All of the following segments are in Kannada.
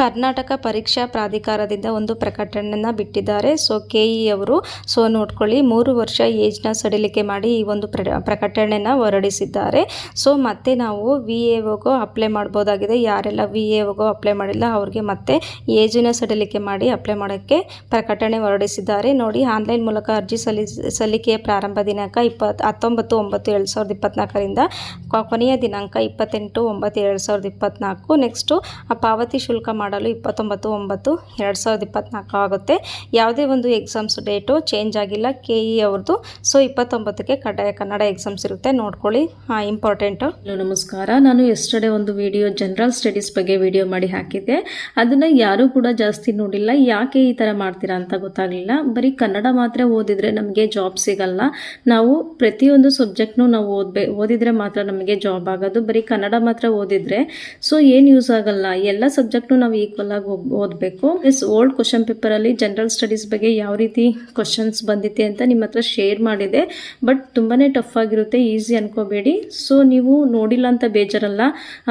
ಕರ್ನಾಟಕ ಪರೀಕ್ಷಾ ಪ್ರಾಧಿಕಾರದಿಂದ ಒಂದು ಪ್ರಕಟಣೆಯನ್ನು ಬಿಟ್ಟಿದ್ದಾರೆ. ಸೊ, ಕೆ ಇ ಅವರು, ಸೊ, ನೋಡ್ಕೊಳ್ಳಿ, ಮೂರು ವರ್ಷ ಏಜ್ನ ಸಡಿಲಿಕೆ ಮಾಡಿ ಈ ಒಂದು ಪ್ರ ಪ್ರಕಟಣೆನ ಹೊರಡಿಸಿದ್ದಾರೆ. ಸೊ, ಮತ್ತೆ ನಾವು ವಿ ಎ ಒಗೋ ಅಪ್ಲೈ ಮಾಡ್ಬೋದಾಗಿದೆ. ಯಾರೆಲ್ಲ ವಿ ಎ ಒಗೋ ಅಪ್ಲೈ ಮಾಡಿಲ್ಲ, ಅವ್ರಿಗೆ ಮತ್ತೆ ಏಜಿನ ಸಡಿಲಿಕೆ ಮಾಡಿ ಅಪ್ಲೈ ಮಾಡೋಕ್ಕೆ ಪ್ರಕಟಣೆ ಹೊರಡಿಸಿದ್ದಾರೆ. ನೋಡಿ, ಆನ್ಲೈನ್ ಮೂಲಕ ಅರ್ಜಿ ಸಲ್ಲಿಸಿ ಸಲ್ಲಿಕೆಯ ಪ್ರಾರಂಭ ದಿನಾಂಕ ಇಪ್ಪತ್ತು ಹತ್ತೊಂಬತ್ತು, ಒಂಬತ್ತು, ಎರಡು ಸಾವಿರದ ಇಪ್ಪತ್ತ್ನಾಲ್ಕರಿಂದ ಕೊನೆಯ ದಿನಾಂಕ ಇಪ್ಪತ್ತೆಂಟು, ಒಂಬತ್ತು, ಎರಡು ಸಾವಿರದ ಇಪ್ಪತ್ತ್ನಾಲ್ಕು ನೆಕ್ಸ್ಟು ಆ ಪಾವತಿ ಶುಲ್ಕ ಮಾಡಲು ಇಪ್ಪತ್ತೊಂಬತ್ತು, ಒಂಬತ್ತು, ಎರಡು ಸಾವಿರದ ಇಪ್ಪತ್ತ್ನಾಲ್ಕು ಆಗುತ್ತೆ. ಯಾವುದೇ ಒಂದು ಎಕ್ಸಾಮ್ಸ್ ಡೇಟು ಚೇಂಜ್ ಆಗಿಲ್ಲ. ಕೆ ಇ ಅವ್ರದ್ದು. ಸೊ ಇಪ್ಪತ್ತೊಂಬತ್ತಕ್ಕೆ ಕಡ್ಡಾಯ ಕನ್ನಡ ಎಕ್ಸಾಮ್ಸ್ ಇರುತ್ತೆ. ನೋಡ್ಕೊಳ್ಳಿ. ಇಂಪಾರ್ಟೆಂಟು ಹಲೋ, ನಮಸ್ಕಾರ. ನಾನು ಎಸ್ಟರ್ಡೇ ಒಂದು ವಿಡಿಯೋ ಜನರಲ್ ಸ್ಟಡೀಸ್ ಬಗ್ಗೆ ವಿಡಿಯೋ ಮಾಡಿ ಹಾಕಿದ್ದೆ. ಅದನ್ನು ಯಾರೂ ಕೂಡ ಜಾಸ್ತಿ ನೋಡಿಲ್ಲ. ಯಾಕೆ ಈ ಥರ ಮಾಡ್ತೀರಾ ಅಂತ ಗೊತ್ತಾಗಲಿಲ್ಲ. ಬರೀ ಕನ್ನಡ ಮಾತ್ರ ಓದಿದರೆ ನಮಗೆ ಜಾಬ್ ಸಿಗಲ್ಲ. ನಾವು ಪ್ರತಿಯೊಂದು ಸಬ್ಜೆಕ್ಟ್ನು ನಾವು ಓದ್ಬೇ, ಓದಿದರೆ ಮಾತ್ರ ನಮಗೆ ಜಾಬ್ ಆಗೋದು. ಬರೀ ಕನ್ನಡ ಮಾತ್ರ ಓದಿದರೆ ಸೊ ಏನು ಯೂಸ್ ಆಗಲ್ಲ. ಎಲ್ಲ ಸಬ್ಜೆಕ್ಟ್ನು ನಾವು ಈಕ್ವಲ್ ಆಗಿ ಓದ್- ಓದಬೇಕು. ಎಸ್ ಓಲ್ಡ್ ಕ್ವಶನ್ ಪೇಪರಲ್ಲಿ ಜನರಲ್ ಸ್ಟಡೀಸ್ ಬಗ್ಗೆ ಯಾವ ರೀತಿ ಕ್ವಶನ್ಸ್ ಬಂದಿದೆ ಅಂತ ನಿಮ್ಮ ಹತ್ರ ಶೇರ್ ಮಾಡಿದೆ. ಬಟ್ ತುಂಬಾ ಟಫ್ ಆಗಿರುತ್ತೆ ಈಸಿ ಅನ್ಕೋಬೇಡಿ. ಸೊ ನೀವು ನೋಡಿಲ್ಲ ಅಂತ ಬೇಜಾರಲ್ಲ.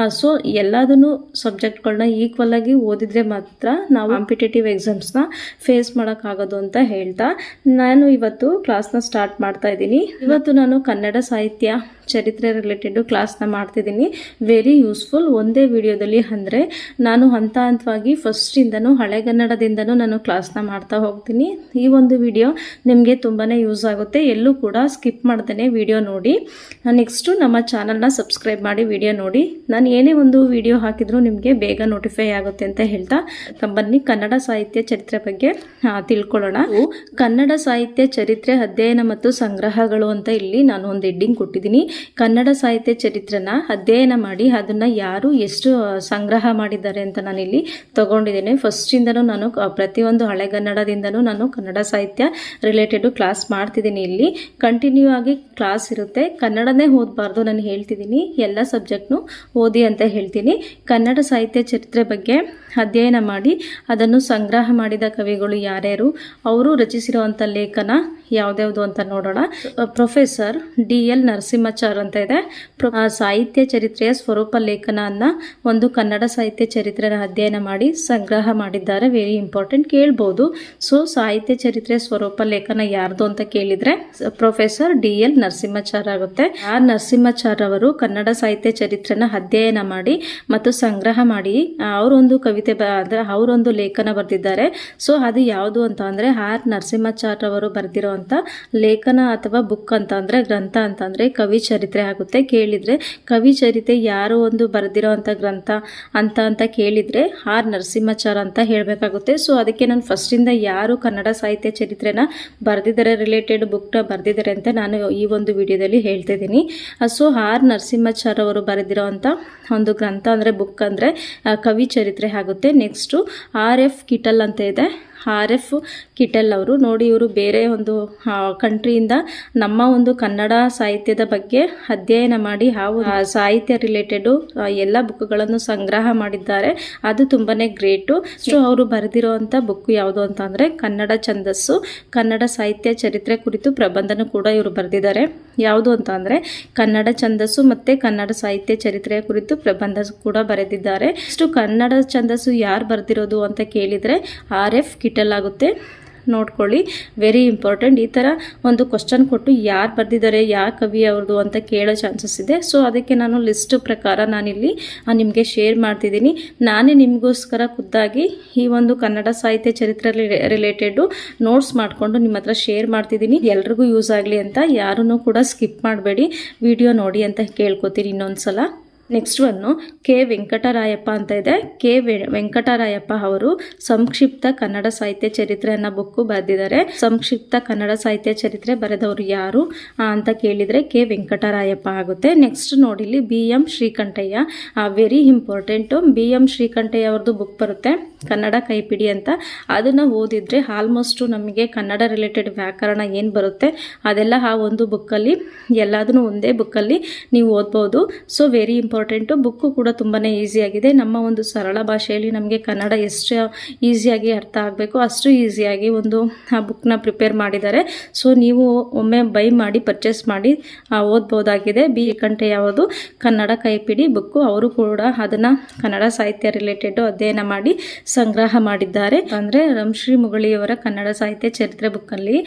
ಸೊ ಎಲ್ಲದನ್ನು ಸಬ್ಜೆಕ್ಟ್ಗಳನ್ನ ಈಕ್ವಲ್ ಆಗಿ ಓದಿದ್ರೆ ಮಾತ್ರ ನಾವು ಕಾಂಪಿಟೇಟಿವ್ ಎಕ್ಸಾಮ್ಸ್ನ ಫೇಸ್ ಮಾಡೋಕ್ಕಾಗೋದು ಅಂತ ಹೇಳ್ತಾ. ನಾನು ಇವತ್ತು ಕ್ಲಾಸ್ನ ಸ್ಟಾರ್ಟ್ ಮಾಡ್ತಾ ಇದ್ದೀನಿ. ಇವತ್ತು ನಾನು ಕನ್ನಡ ಸಾಹಿತ್ಯ ಚರಿತ್ರೆ ರಿಲೇಟೆಡು ಕ್ಲಾಸ್ನ ಮಾಡ್ತಿದ್ದೀನಿ. ವೆರಿ ಯೂಸ್ಫುಲ್ ಒಂದೇ ವಿಡಿಯೋದಲ್ಲಿ ಅಂದರೆ ನಾನು ಹಂತ ಹಂತವಾಗಿ ಫಸ್ಟಿಂದನೂ ಹಳೆಗನ್ನಡದಿಂದನೂ ನಾನು ಕ್ಲಾಸ್ನ ಮಾಡ್ತಾ ಹೋಗ್ತೀನಿ. ಈ ಒಂದು ವಿಡಿಯೋ ನಿಮಗೆ ತುಂಬಾ ಯೂಸ್ ಆಗುತ್ತೆ. ಎಲ್ಲೂ ಕೂಡ ಸ್ಕಿಪ್ ಮಾಡ್ದೇ ವಿಡಿಯೋ ನೋಡಿ. ನೆಕ್ಸ್ಟು ನಮ್ಮ ಚಾನಲ್ನ ಸಬ್ಸ್ಕ್ರೈಬ್ ಮಾಡಿ ವಿಡಿಯೋ ನೋಡಿ. ನಾನು ಏನೇ ಒಂದು ವಿಡಿಯೋ ಹಾಕಿದರೂ ನಿಮಗೆ ಬೇಗ ನೋಟಿಫೈ ಆಗುತ್ತೆ ಅಂತ ಹೇಳ್ತಾ ಬನ್ನಿ ಕನ್ನಡ ಸಾಹಿತ್ಯ ಚರಿತ್ರೆ ಬಗ್ಗೆ ತಿಳ್ಕೊಳ್ಳೋಣ. ಕನ್ನಡ ಸಾಹಿತ್ಯ ಚರಿತ್ರೆ ಅಧ್ಯಯನ ಮತ್ತು ಸಂಗ್ರಹಗಳು ಅಂತ ಇಲ್ಲಿ ನಾನು ಒಂದು ಹೆಡ್ಡಿಂಗ್ ಕೊಟ್ಟಿದ್ದೀನಿ. ಕನ್ನಡ ಸಾಹಿತ್ಯ ಚರಿತ್ರನ ಅಧ್ಯಯನ ಮಾಡಿ ಅದನ್ನು ಯಾರು ಎಷ್ಟು ಸಂಗ್ರಹ ಮಾಡಿದ್ದಾರೆ ಅಂತ ನಾನು ಇಲ್ಲಿ ತಗೊಂಡಿದ್ದೇನೆ. ಫಸ್ಟಿಂದನೂ ನಾನು ಪ್ರತಿಯೊಂದು ಹಳೆಗನ್ನಡದಿಂದನೂ ನಾನು ಕನ್ನಡ ಸಾಹಿತ್ಯ ರಿಲೇಟೆಡು ಕ್ಲಾಸ್ ಮಾಡ್ತಿದ್ದೀನಿ ಇಲ್ಲಿ. ಕಂಟಿನ್ಯೂ ಆಗಿ ಕ್ಲಾಸ್ ಇರುತ್ತೆ. ಕನ್ನಡನೇ ಓದಬಾರ್ದು ನಾನು ಹೇಳ್ತಿದ್ದೀನಿ. ಎಲ್ಲ ಸಬ್ಜೆಕ್ಟ್ನು ಓದಿ ಅಂತ ಹೇಳ್ತೀನಿ. ಕನ್ನಡ ಸಾಹಿತ್ಯ ಚರಿತ್ರೆ ಬಗ್ಗೆ ಅಧ್ಯಯನ ಮಾಡಿ ಅದನ್ನು ಸಂಗ್ರಹ ಮಾಡಿದ ಕವಿಗಳು ಯಾರ್ಯಾರು, ಅವರು ರಚಿಸಿರುವಂಥ ಲೇಖನ ಯಾವ್ದ್ಯಾವ್ದು ಅಂತ ನೋಡೋಣ. ಪ್ರೊಫೆಸರ್ ಡಿ ಎಲ್ ನರಸಿಂಹಾಚಾರ್ ಅಂತ ಇದೆ. ಸಾಹಿತ್ಯ ಚರಿತ್ರೆಯ ಸ್ವರೂಪ ಲೇಖನ ಒಂದು ಕನ್ನಡ ಸಾಹಿತ್ಯ ಚರಿತ್ರೆನ ಅಧ್ಯಯನ ಮಾಡಿ ಸಂಗ್ರಹ ಮಾಡಿದ್ದಾರೆ. ವೆರಿ ಇಂಪಾರ್ಟೆಂಟ್ ಕೇಳ್ಬೋದು. ಸೊ ಸಾಹಿತ್ಯ ಚರಿತ್ರೆ ಸ್ವರೂಪ ಲೇಖನ ಯಾರ್ದು ಅಂತ ಕೇಳಿದ್ರೆ ಪ್ರೊಫೆಸರ್ ಡಿ ಎಲ್ ನರಸಿಂಹಾಚಾರ್ ಆಗುತ್ತೆ. ಆರ್ ನರಸಿಂಹಾಚಾರ್ ಅವರು ಕನ್ನಡ ಸಾಹಿತ್ಯ ಚರಿತ್ರೆನ ಅಧ್ಯಯನ ಮಾಡಿ ಮತ್ತು ಸಂಗ್ರಹ ಮಾಡಿ ಅವರೊಂದು ಕವಿತೆ ಅವರೊಂದು ಲೇಖನ ಬರೆದಿದ್ದಾರೆ. ಸೊ ಅದು ಯಾವುದು ಅಂತ ಅಂದ್ರೆ ಆರ್. ನರಸಿಂಹಾಚಾರ್ ಅವರು ಬರೆದಿರುವಂತ ಲೇಖನ ಅಥವಾ ಬುಕ್ ಅಂತ ಅಂದರೆ ಗ್ರಂಥ ಅಂತ ಅಂದ್ರೆ ಕವಿ ಚರಿತ್ರೆ ಆಗುತ್ತೆ. ಕೇಳಿದ್ರೆ ಕವಿ ಚರಿತ್ರೆ ಯಾರು ಒಂದು ಬರೆದಿರೋವಂಥ ಗ್ರಂಥ ಅಂತ ಅಂತ ಕೇಳಿದ್ರೆ ಆರ್ ನರಸಿಂಹಾಚಾರ ಅಂತ ಹೇಳಬೇಕಾಗುತ್ತೆ. ಸೊ ಅದಕ್ಕೆ ನಾನು ಫಸ್ಟಿಂದ ಯಾರು ಕನ್ನಡ ಸಾಹಿತ್ಯ ಚರಿತ್ರೆನ ಬರೆದಿದ್ದಾರೆ ರಿಲೇಟೆಡ್ ಬುಕ್ನ ಬರೆದಿದ್ದಾರೆ ಅಂತ ನಾನು ಈ ಒಂದು ವಿಡಿಯೋದಲ್ಲಿ ಹೇಳ್ತಿದ್ದೀನಿ ಸೊ ಆರ್ ನರಸಿಂಹಾಚಾರ ಅವರು ಬರೆದಿರೋವಂಥ ಒಂದು ಗ್ರಂಥ ಅಂದರೆ ಬುಕ್ ಅಂದರೆ ಕವಿ ಚರಿತ್ರೆ ಆಗುತ್ತೆ. ನೆಕ್ಸ್ಟು ಆರ್ ಎಫ್ ಕಿಟಲ್ ಅಂತ ಇದೆ. ಆರ್ ಎಫ್ ಕಿಟಲ್ ಅವರು. ನೋಡಿ, ಇವರು ಬೇರೆ ಒಂದು ಕಂಟ್ರಿಯಿಂದ ನಮ್ಮ ಒಂದು ಕನ್ನಡ ಸಾಹಿತ್ಯದ ಬಗ್ಗೆ ಅಧ್ಯಯನ ಮಾಡಿ, ಆ ಸಾಹಿತ್ಯ ರಿಲೇಟೆಡು ಎಲ್ಲ ಬುಕ್ಗಳನ್ನು ಸಂಗ್ರಹ ಮಾಡಿದ್ದಾರೆ. ಅದು ತುಂಬಾ ಗ್ರೇಟು ಸೊ ಅವರು ಬರೆದಿರುವಂಥ ಬುಕ್ ಯಾವುದು ಅಂತ ಕನ್ನಡ ಛಂದಸ್ಸು, ಕನ್ನಡ ಸಾಹಿತ್ಯ ಚರಿತ್ರೆ ಕುರಿತು ಪ್ರಬಂಧನ ಕೂಡ ಇವರು ಬರೆದಿದ್ದಾರೆ. ಯಾವುದು ಅಂತ ಕನ್ನಡ ಛಂದಸ್ಸು ಮತ್ತು ಕನ್ನಡ ಸಾಹಿತ್ಯ ಚರಿತ್ರೆಯ ಕುರಿತು ಪ್ರಬಂಧ ಕೂಡ ಬರೆದಿದ್ದಾರೆ. ಇಷ್ಟು ಕನ್ನಡ ಛಂದಸ್ಸು ಯಾರು ಬರೆದಿರೋದು ಅಂತ ಕೇಳಿದರೆ ಆರ್ ಎಫ್ ಕಿಟಲ್ ಆಗುತ್ತೆ. ನೋಡ್ಕೊಳ್ಳಿ. ವೆರಿ ಇಂಪಾರ್ಟೆಂಟ್ ಈ ಥರ ಒಂದು ಕ್ವಶನ್ ಕೊಟ್ಟು ಯಾರು ಬರೆದಿದ್ದಾರೆ ಯಾವ ಕವಿ ಅವ್ರದ್ದು ಅಂತ ಕೇಳೋ ಚಾನ್ಸಸ್ ಇದೆ. ಸೊ ಅದಕ್ಕೆ ನಾನು ಲಿಸ್ಟ್ ಪ್ರಕಾರ ನಾನಿಲ್ಲಿ ನಿಮಗೆ ಶೇರ್ ಮಾಡ್ತಿದ್ದೀನಿ. ನಾನೇ ನಿಮಗೋಸ್ಕರ ಖುದ್ದಾಗಿ ಈ ಒಂದು ಕನ್ನಡ ಸಾಹಿತ್ಯ ಚರಿತ್ರೆ ರಿಲೇಟೆಡು ನೋಟ್ಸ್ ಮಾಡಿಕೊಂಡು ನಿಮ್ಮ ಹತ್ರ ಶೇರ್ ಮಾಡ್ತಿದ್ದೀನಿ. ಎಲ್ರಿಗೂ ಯೂಸ್ ಆಗಲಿ ಅಂತ. ಯಾರೂ ಕೂಡ ಸ್ಕಿಪ್ ಮಾಡಬೇಡಿ. ವಿಡಿಯೋ ನೋಡಿ ಅಂತ ಕೇಳ್ಕೊತೀನಿ ಇನ್ನೊಂದ್ಸಲ. ನೆಕ್ಸ್ಟ್ ಒಂದು ಕೆ ವೆಂಕಟರಾಯಪ್ಪ ಅಂತ ಇದೆ. ಕೆ ವೆಂಕಟರಾಯಪ್ಪ ಅವರು ಸಂಕ್ಷಿಪ್ತ ಕನ್ನಡ ಸಾಹಿತ್ಯ ಚರಿತ್ರೆ ಅನ್ನೋ ಬುಕ್ಕು ಬರೆದಿದ್ದಾರೆ. ಸಂಕ್ಷಿಪ್ತ ಕನ್ನಡ ಸಾಹಿತ್ಯ ಚರಿತ್ರೆ ಬರೆದವರು ಯಾರು ಅಂತ ಕೇಳಿದರೆ ಕೆ ವೆಂಕಟರಾಯಪ್ಪ ಆಗುತ್ತೆ. ನೆಕ್ಸ್ಟ್ ನೋಡಿಲಿ B. M. Srikantaiah. Very important B. M. Srikantaiah ಅವ್ರದ್ದು ಬುಕ್ ಬರುತ್ತೆ, ಕನ್ನಡ ಕೈಪಿಡಿ ಅಂತ. ಅದನ್ನು ಓದಿದರೆ ಆಲ್ಮೋಸ್ಟು ನಮಗೆ ಕನ್ನಡ ರಿಲೇಟೆಡ್ ವ್ಯಾಕರಣ ಏನು ಬರುತ್ತೆ, ಅದೆಲ್ಲ ಆ ಒಂದು ಬುಕ್ಕಲ್ಲಿ ಎಲ್ಲದನ್ನು ಒಂದೇ ಬುಕ್ಕಲ್ಲಿ ನೀವು ಓದ್ಬೋದು. So very important important book ಕೂಡ ತುಂಬಾ ಈಸಿಯಾಗಿದೆ ನಮ್ಮ ಒಂದು ಸರಳ ಭಾಷೆಯಲ್ಲಿ ನಮಗೆ ಕನ್ನಡ ಎಷ್ಟು ಈಸಿಯಾಗಿ ಅರ್ಥ ಆಗಬೇಕು, ಅಷ್ಟು ಈಸಿಯಾಗಿ ಒಂದು, ಆ ಬುಕ್ನ ಪ್ರಿಪೇರ್ ಮಾಡಿದ್ದಾರೆ. ಸೊ ನೀವು ಒಮ್ಮೆ ಬೈ ಮಾಡಿ ಪರ್ಚೇಸ್ ಮಾಡಿ ಓದ್ಬೋದಾಗಿದೆ. ಬಿ ಕಂಠೆ ಯಾವುದು? ಕನ್ನಡ ಕೈಪಿಡಿ ಬುಕ್ಕು ಅವರು ಕೂಡ ಅದನ್ನು ಕನ್ನಡ ಸಾಹಿತ್ಯ ರಿಲೇಟೆಡ್ ಅಧ್ಯಯನ ಮಾಡಿ, ಸಂಗ್ರಹ ಮಾಡಿದ್ದಾರೆ. ಅಂದರೆ ರಂಶ್ರೀ ಮುಗಳಿಯವರ ಕನ್ನಡ ಸಾಹಿತ್ಯ ಚರಿತ್ರೆ ಬುಕ್ಕಲ್ಲಿ